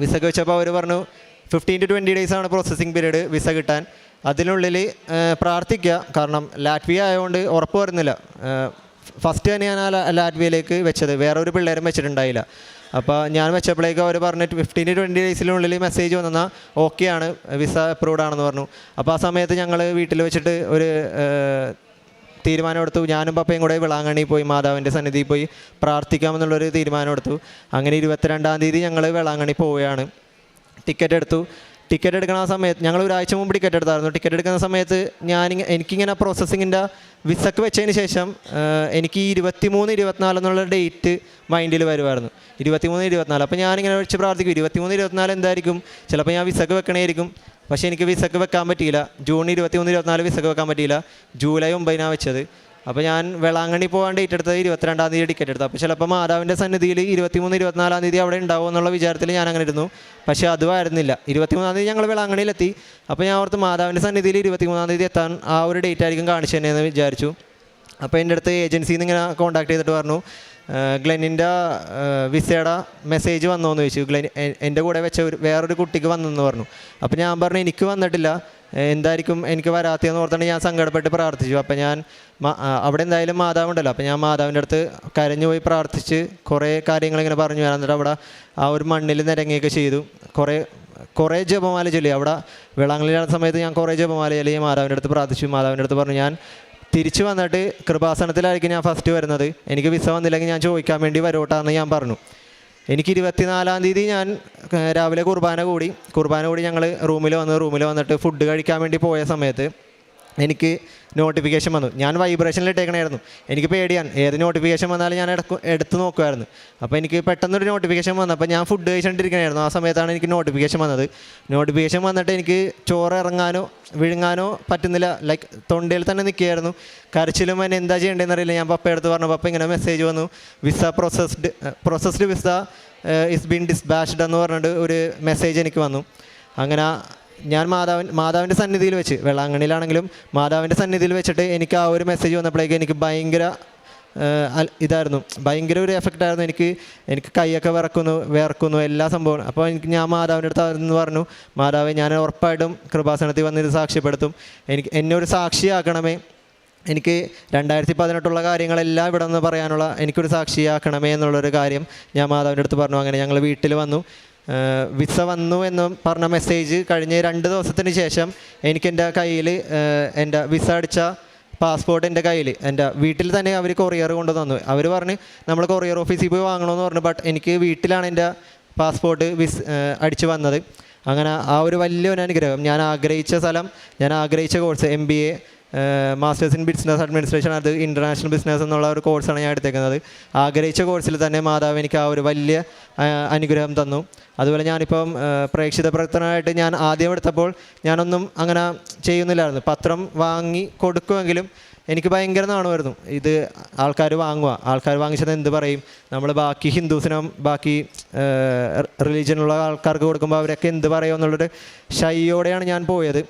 വിസക്ക് വെച്ചപ്പോൾ അവർ പറഞ്ഞു ഫിഫ്റ്റീൻ ടു ട്വന്റി ഡേയ്സാണ് പ്രോസസ്സിങ് പീരീഡ് വിസ കിട്ടാൻ. അതിനുള്ളിൽ പ്രാർത്ഥിക്കുക. കാരണം ലാറ്റ്വിയ ആയതുകൊണ്ട് ഉറപ്പ് വരുന്നില്ല. ഫസ്റ്റ് തന്നെ ഞാൻ ആ ലാറ്റ്വിയയിലേക്ക് വെച്ചത്. വേറെ ഒരു പിള്ളേരും വെച്ചിട്ടുണ്ടായില്ല. അപ്പോൾ ഞാൻ വെച്ചപ്പോഴേക്കും അവർ പറഞ്ഞിട്ട് ഫിഫ്റ്റീൻ ടു ട്വന്റി ഡേയ്സിനുള്ളിൽ മെസ്സേജ് വന്നാൽ ഓക്കെ ആണ് വിസ അപ്രൂവ്ഡ് ആണെന്ന് പറഞ്ഞു. അപ്പോൾ ആ സമയത്ത് ഞങ്ങൾ വീട്ടിൽ വെച്ചിട്ട് ഒരു തീരുമാനമെടുത്തു ഞാനും പപ്പയും കൂടെ വിളാങ്കണ്ണി പോയി മാതാവിന്റെ സന്നിധിയിൽ പോയി പ്രാർത്ഥിക്കാമെന്നുള്ളൊരു തീരുമാനമെടുത്തു അങ്ങനെ ഇരുപത്തിരണ്ടാം തീയതി ഞങ്ങൾ വിളാങ്ങണി പോവുകയാണ്. ടിക്കറ്റ് എടുത്തു. ടിക്കറ്റ് എടുക്കുന്ന സമയത്ത് ഞങ്ങൾ ഒരാഴ്ച മുമ്പ് ടിക്കറ്റ് എടുത്തായിരുന്നു. ടിക്കറ്റ് എടുക്കുന്ന സമയത്ത് ഞാൻ എനിക്കിങ്ങനെ പ്രോസസ്സിങ്ങിന്റെ വിസക്ക് വെച്ചതിന് ശേഷം എനിക്ക് ഇരുപത്തിമൂന്ന് ഇരുപത്തിനാല് എന്നുള്ള ഡേറ്റ് മൈൻഡിൽ വരുമായിരുന്നു ഇരുപത്തിമൂന്ന് ഇരുപത്തിനാല്. അപ്പോൾ ഞാനിങ്ങനെ വെച്ച് പ്രാർത്ഥിക്കും ഇരുപത്തിമൂന്ന് ഇരുപത്തിനാല് എന്തായിരിക്കും? ചിലപ്പോൾ ഞാൻ വിസക്ക് വെക്കണേയിരിക്കും. പക്ഷേ എനിക്ക് വിസക്ക് വെക്കാൻ പറ്റിയില്ല. ജൂൺ ഇരുപത്തിമൂന്ന് ഇരുപത്തിനാല് വിസക്ക് വെക്കാൻ പറ്റിയില്ല. ജൂലൈ ഒമ്പതിനാണ് വെച്ചത്. അപ്പോൾ ഞാൻ വേളാങ്കണ്ണി പോകാൻ ഡേറ്റ് എടുത്തത് ഇരുപത്തിരണ്ടാം തീയതി ടിക്കറ്റ് എടുത്തു. അപ്പോൾ ചിലപ്പോൾ മാതാവിന്റെ സന്നിധിയിൽ ഇരുപത്തിമൂന്ന് ഇരുപത്തിനാലാം തീയതി അവിടെ ഉണ്ടാവും എന്നുള്ള വിചാരത്തിൽ ഞാൻ അങ്ങനെ ഇരുന്നു. പക്ഷേ അതും ആയിരുന്നില്ല. ഇരുപത്തിമൂന്നാം തീയതി ഞങ്ങൾ വേളാങ്കണ്ണിയിലെത്തി. അപ്പോൾ ഞാൻ ഓർത്ത് മാതാവിന്റെ സന്നിധിയിൽ ഇരുപത്തിമൂന്നാം തീയതി എത്താൻ ആ ഒരു ഡേറ്റ് ആയിരിക്കും കാണിച്ചു തന്നെയെന്ന് വിചാരിച്ചു. അപ്പോൾ എന്റെ അടുത്ത് ഏജൻസിയിൽ നിന്ന് ഇങ്ങനെ കോൺടാക്ട് ചെയ്തിട്ട് പറഞ്ഞു ഗ്ലെനിന്റെ വിസയുടെ മെസ്സേജ് വന്നോ എന്ന് ചോദിച്ചു. ഗ്ലെൻ എന്റെ കൂടെ വെച്ച ഒരു വേറൊരു കുട്ടിക്ക് വന്നെന്ന് പറഞ്ഞു. അപ്പോൾ ഞാൻ പറഞ്ഞു എനിക്ക് വന്നിട്ടില്ല. എന്തായിരിക്കും എനിക്ക് വരാത്തതെന്ന് ഓർത്തുകൊണ്ട് ഞാൻ സങ്കടപ്പെട്ട് പ്രാർത്ഥിച്ചു. അപ്പോൾ ഞാൻ അവിടെ എന്തായാലും മാതാവുണ്ടല്ലോ. അപ്പോൾ ഞാൻ മാതാവിന്റെ അടുത്ത് കരഞ്ഞു പോയി പ്രാർത്ഥിച്ച് കുറേ കാര്യങ്ങളിങ്ങനെ പറഞ്ഞു ഞാൻ എന്നിട്ട് അവിടെ ആ ഒരു മണ്ണിൽ നിരങ്ങിയൊക്കെ ചെയ്തു. കുറേ കുറേ ജപമാല ചൊല്ലി. അവിടെ വിളാങ്ങളിലാണ് സമയത്ത് ഞാൻ കുറേ ജപമാല ചൊല്ലി മാതാവിന്റെ അടുത്ത് പ്രാർത്ഥിച്ചു. മാതാവിന്റെ അടുത്ത് പറഞ്ഞു ഞാൻ തിരിച്ചു വന്നിട്ട് കൃപാസനത്തിലായിരിക്കും ഞാൻ ഫസ്റ്റ് വരുന്നത്. എനിക്ക് വിസ വന്നില്ലെങ്കിൽ ഞാൻ ചോദിക്കാൻ വേണ്ടി വരോട്ടാന്ന് ഞാൻ പറഞ്ഞു. എനിക്ക് ഇരുപത്തിനാലാം തീയതി ഞാൻ രാവിലെ കുർബാന കൂടി. കുർബാന കൂടി ഞങ്ങൾ റൂമിൽ വന്ന് റൂമിൽ വന്നിട്ട് ഫുഡ് കഴിക്കാൻ വേണ്ടി പോയ സമയത്ത് എനിക്ക് നോട്ടിഫിക്കേഷൻ വന്നു. ഞാൻ വൈബ്രേഷനിൽ ഇട്ടേക്കണായിരുന്നു. എനിക്ക് പേടിയാണ്. ഏത് നോട്ടിഫിക്കേഷൻ വന്നാലും ഞാൻ എടുക്കും എടുത്ത് നോക്കുമായിരുന്നു അപ്പോൾ എനിക്ക് പെട്ടെന്നൊരു നോട്ടിഫിക്കേഷൻ വന്നു. അപ്പോൾ ഞാൻ ഫുഡ് കഴിച്ചുകൊണ്ടിരിക്കണായിരുന്നു ആ സമയത്താണ് എനിക്ക് നോട്ടിഫിക്കേഷൻ വന്നത്. നോട്ടിഫിക്കേഷൻ വന്നിട്ട് എനിക്ക് ചോറ് ഇറങ്ങാനോ വിഴുങ്ങാനോ പറ്റുന്നില്ല. ലൈക്ക് തൊണ്ടയിൽ തന്നെ നിൽക്കുകയായിരുന്നു. കരച്ചിലും എന്നെ എന്താ ചെയ്യേണ്ടതെന്ന് അറിയില്ല. ഞാൻ പപ്പ എടുത്ത് പറഞ്ഞു പപ്പ ഇങ്ങനെ മെസ്സേജ് വന്നു. Visa processed processed visa is been dispatched എന്ന് പറഞ്ഞിട്ട് ഒരു മെസ്സേജ് എനിക്ക് വന്നു. അങ്ങനെ ഞാൻ മാതാവിൻ മാതാവിന്റെ സന്നിധിയിൽ വെച്ച് വെള്ളാങ്കണ്ണിയിലാണെങ്കിലും മാതാവിന്റെ സന്നിധിയിൽ വെച്ചിട്ട് എനിക്ക് ആ ഒരു മെസ്സേജ് വന്നപ്പോഴേക്ക് എനിക്ക് ഭയങ്കര ഇതായിരുന്നു. ഭയങ്കര ഒരു എഫക്റ്റ് ആയിരുന്നു. എനിക്ക് എനിക്ക് കൈയൊക്കെ വിറക്കുന്നു വിറക്കുന്നു എല്ലാ സംഭവവും. അപ്പോൾ എനിക്ക് ഞാൻ മാതാവിന്റെ അടുത്ത് എന്ന് പറഞ്ഞു മാതാവ് ഞാൻ ഉറപ്പായിട്ടും കൃപാസനത്തിൽ വന്നിത് സാക്ഷ്യപ്പെടുത്തും. എനിക്ക് എന്നെ ഒരു സാക്ഷിയാക്കണമേ. എനിക്ക് രണ്ടായിരത്തി പതിനെട്ടുള്ള കാര്യങ്ങളെല്ലാം ഇവിടെ നിന്ന് പറയാനുള്ള എനിക്കൊരു സാക്ഷിയാക്കണമേ എന്നുള്ളൊരു കാര്യം ഞാൻ മാതാവിന്റെ അടുത്ത് പറഞ്ഞു. അങ്ങനെ ഞങ്ങൾ വീട്ടിൽ വന്നു. വിസ വന്നു എന്ന് പറഞ്ഞ മെസ്സേജ് കഴിഞ്ഞ രണ്ട് ദിവസത്തിന് ശേഷം എനിക്ക് എന്റെ കയ്യിൽ എന്റെ വിസ അടിച്ച പാസ്പോർട്ട് എന്റെ കയ്യിൽ. എന്റെ വീട്ടിൽ തന്നെ അവർ കൊറിയർ കൊണ്ടു തന്നു. അവർ പറഞ്ഞ് നമ്മൾ കൊറിയർ ഓഫീസിൽ പോയി വാങ്ങണമെന്ന് പറഞ്ഞു ബട്ട് എനിക്ക് വീട്ടിലാണ് എന്റെ പാസ്പോർട്ട് വിസ് അടിച്ച് വന്നത്. അങ്ങനെ ആ ഒരു വലിയൊരു അനുഗ്രഹം ഞാൻ ആഗ്രഹിച്ച സ്ഥലം ഞാൻ ആഗ്രഹിച്ച course M B A masters in business administration അത് ഇന്റർനാഷണൽ ബിസിനസ് എന്നുള്ള ഒരു കോഴ്സാണ് ഞാൻ എടുത്തേക്കുന്നത്. ആഗ്രഹിച്ച കോഴ്സിൽ തന്നെ മാതാവ് എനിക്ക് ആ ഒരു വലിയ അനുഗ്രഹം തന്നു. അതുപോലെ ഞാനിപ്പം പ്രേക്ഷിത പ്രവർത്തനമായിട്ട് ഞാൻ ആദ്യം എടുത്തപ്പോൾ ഞാനൊന്നും അങ്ങനെ ചെയ്യുന്നില്ലായിരുന്നു. പത്രം വാങ്ങി കൊടുക്കുമെങ്കിലും എനിക്ക് ഭയങ്കര നാണമായിരുന്നു. ഇത് ആൾക്കാർ വാങ്ങുക. ആൾക്കാർ വാങ്ങിച്ചത് എന്ത് പറയും? നമ്മൾ ബാക്കി ഹിന്ദുസിനും ബാക്കി റിലീജിയനുള്ള ആൾക്കാർക്ക് കൊടുക്കുമ്പോൾ അവരൊക്കെ എന്ത് പറയുമെന്നുള്ളൊരു ഷൈയോടെയാണ് ഞാൻ പോയത്.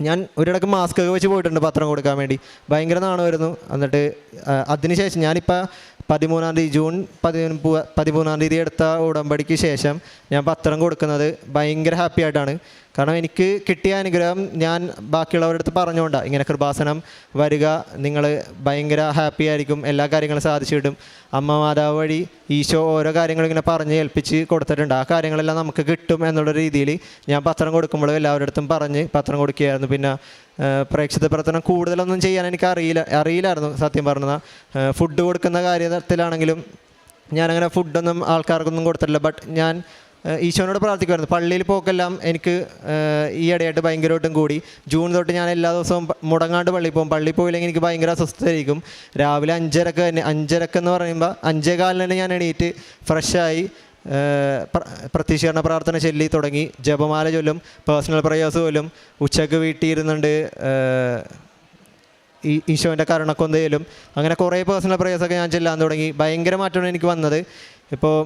ഞാൻ ഒരിടക്ക് മാസ്ക് ഒക്കെ വെച്ച് പോയിട്ടുണ്ട് പത്രം കൊടുക്കാൻ വേണ്ടി. ഭയങ്കര നാണമായിരുന്നു. എന്നിട്ട് അതിനുശേഷം ഞാനിപ്പോൾ പതിമൂന്നാം തീയതി ജൂൺ പതിമൂന്ന് പതിമൂന്നാം തീയതി എടുത്ത ഉടമ്പടിക്ക് ശേഷം ഞാൻ പത്രം കൊടുക്കുന്നത് ഭയങ്കര ഹാപ്പി ആയിട്ടാണ്. കാരണം എനിക്ക് കിട്ടിയ അനുഗ്രഹം ഞാൻ ബാക്കിയുള്ളവരുടെ അടുത്ത് പറഞ്ഞുകൊണ്ടാണ് ഇങ്ങനെ കൃപാസനം വരിക നിങ്ങൾ ഭയങ്കര ഹാപ്പി ആയിരിക്കും എല്ലാ കാര്യങ്ങളും സാധിച്ചു കിട്ടും അമ്മ മാതാവ് വഴി ഈശോ ഓരോ കാര്യങ്ങളും ഇങ്ങനെ പറഞ്ഞ് ഏൽപ്പിച്ച് കൊടുത്തിട്ടുണ്ട്. ആ കാര്യങ്ങളെല്ലാം നമുക്ക് കിട്ടും എന്നുള്ള രീതിയിൽ ഞാൻ പത്രം കൊടുക്കുമ്പോൾ എല്ലാവരുടെ അടുത്തും പറഞ്ഞ് പത്രം കൊടുക്കുകയായിരുന്നു. പിന്നെ പ്രേക്ഷിത പ്രവർത്തനം കൂടുതലൊന്നും ചെയ്യാൻ എനിക്ക് അറിയില്ല അറിയില്ലായിരുന്നു സത്യം പറഞ്ഞാൽ ഫുഡ് കൊടുക്കുന്ന കാര്യത്തിലാണെങ്കിലും ഞാനങ്ങനെ ഫുഡൊന്നും ആൾക്കാർക്കൊന്നും കൊടുത്തിട്ടില്ല. ബട്ട് ഞാൻ ഈശോനോട് പ്രാർത്ഥിക്കുമായിരുന്നു. പള്ളിയിൽ പോക്കെല്ലാം എനിക്ക് ഈ ഇടയായിട്ട് ഭയങ്കരമായിട്ടും കൂടി. ജൂൺ തൊട്ട് ഞാൻ എല്ലാ ദിവസവും മുടങ്ങാണ്ട് പള്ളിയിൽ പോകും. പള്ളിയിൽ പോയില്ലെങ്കിൽ എനിക്ക് ഭയങ്കര അസ്വസ്ഥതയായിരിക്കും. രാവിലെ അഞ്ചരക്ക് തന്നെ അഞ്ചരക്ക് എന്ന് പറയുമ്പോൾ അഞ്ചേ കാലിന് തന്നെ ഞാൻ എണീറ്റ് ഫ്രഷായി പ്രത്യക്ഷീകരണ പ്രാർത്ഥന ചൊല്ലി തുടങ്ങി. ജപമാല ചൊല്ലും പേഴ്സണൽ പ്രയേഴ്സ് ചൊല്ലും ഉച്ചയ്ക്ക് വീട്ടിൽ ഇരുന്നുണ്ട് ഈ ഈശോന്റെ കരുണക്കൊന്തയിലും. അങ്ങനെ കുറേ പേഴ്സണൽ പ്രേയേഴ്സൊക്കെ ഞാൻ ചെല്ലാൻ തുടങ്ങി. ഭയങ്കര മാറ്റമാണ് എനിക്ക് വന്നത്. ഇപ്പോൾ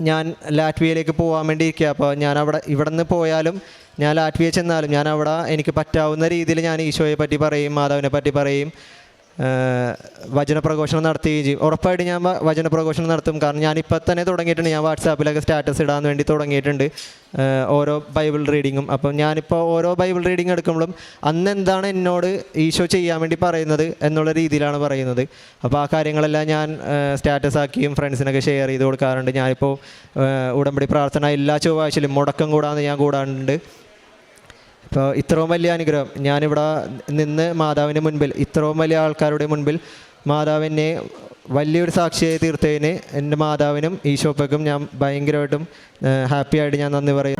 ഞാൻ ലാറ്റ്വിയയിലേക്ക് പോകാൻ വേണ്ടി ഇരിക്കുക അപ്പോൾ ഞാൻ അവിടെ ഇവിടെ നിന്ന് പോയാലും ഞാൻ ലാറ്റ്വിയ ചെന്നാലും ഞാൻ അവിടെ എനിക്ക് പറ്റാവുന്ന രീതിയിൽ ഞാൻ ഈശോയെ പറ്റി പറയും മാതാവിനെ പറ്റി പറയും. വചനപ്രഘോഷണം നടത്തുകയും ചെയ്യും. ഉറപ്പായിട്ട് ഞാൻ വചനപ്രഘോഷണം നടത്തും. കാരണം ഞാനിപ്പോൾ തന്നെ തുടങ്ങിയിട്ടുണ്ട്. ഞാൻ വാട്സാപ്പിലൊക്കെ സ്റ്റാറ്റസ് ഇടാൻ വേണ്ടി തുടങ്ങിയിട്ടുണ്ട്. ഓരോ ബൈബിൾ റീഡിങ്ങും. അപ്പം ഞാനിപ്പോൾ ഓരോ ബൈബിൾ റീഡിങ് എടുക്കുമ്പോഴും അന്ന് എന്താണ് എന്നോട് ഈശോ ചെയ്യാൻ വേണ്ടി പറയുന്നത് എന്നുള്ള രീതിയിലാണ് പറയുന്നത്. അപ്പോൾ ആ കാര്യങ്ങളെല്ലാം ഞാൻ സ്റ്റാറ്റസ് ആക്കിയും ഫ്രണ്ട്സിനൊക്കെ ഷെയർ ചെയ്ത് കൊടുക്കാറുണ്ട്. ഞാനിപ്പോൾ ഉടമ്പടി പ്രാർത്ഥന എല്ലാ ചൊവ്വാഴ്ചയിലും മുടക്കം കൂടാതെ ഞാൻ കൂടാറുണ്ട്. ഇപ്പോൾ ഇത്രയും വലിയ അനുഗ്രഹം. ഞാനിവിടെ നിന്ന് മാതാവിന്റെ മുൻപിൽ ഇത്രയും വലിയ ആൾക്കാരുടെ മുൻപിൽ മാതാവിനെ വലിയൊരു സാക്ഷിയായി തീർത്തതിന് എന്റെ മാതാവിനും ഈശോപ്പയ്ക്കും ഞാൻ ഭയങ്കരമായിട്ടും ഹാപ്പിയായിട്ട് ഞാൻ നന്ദി പറയും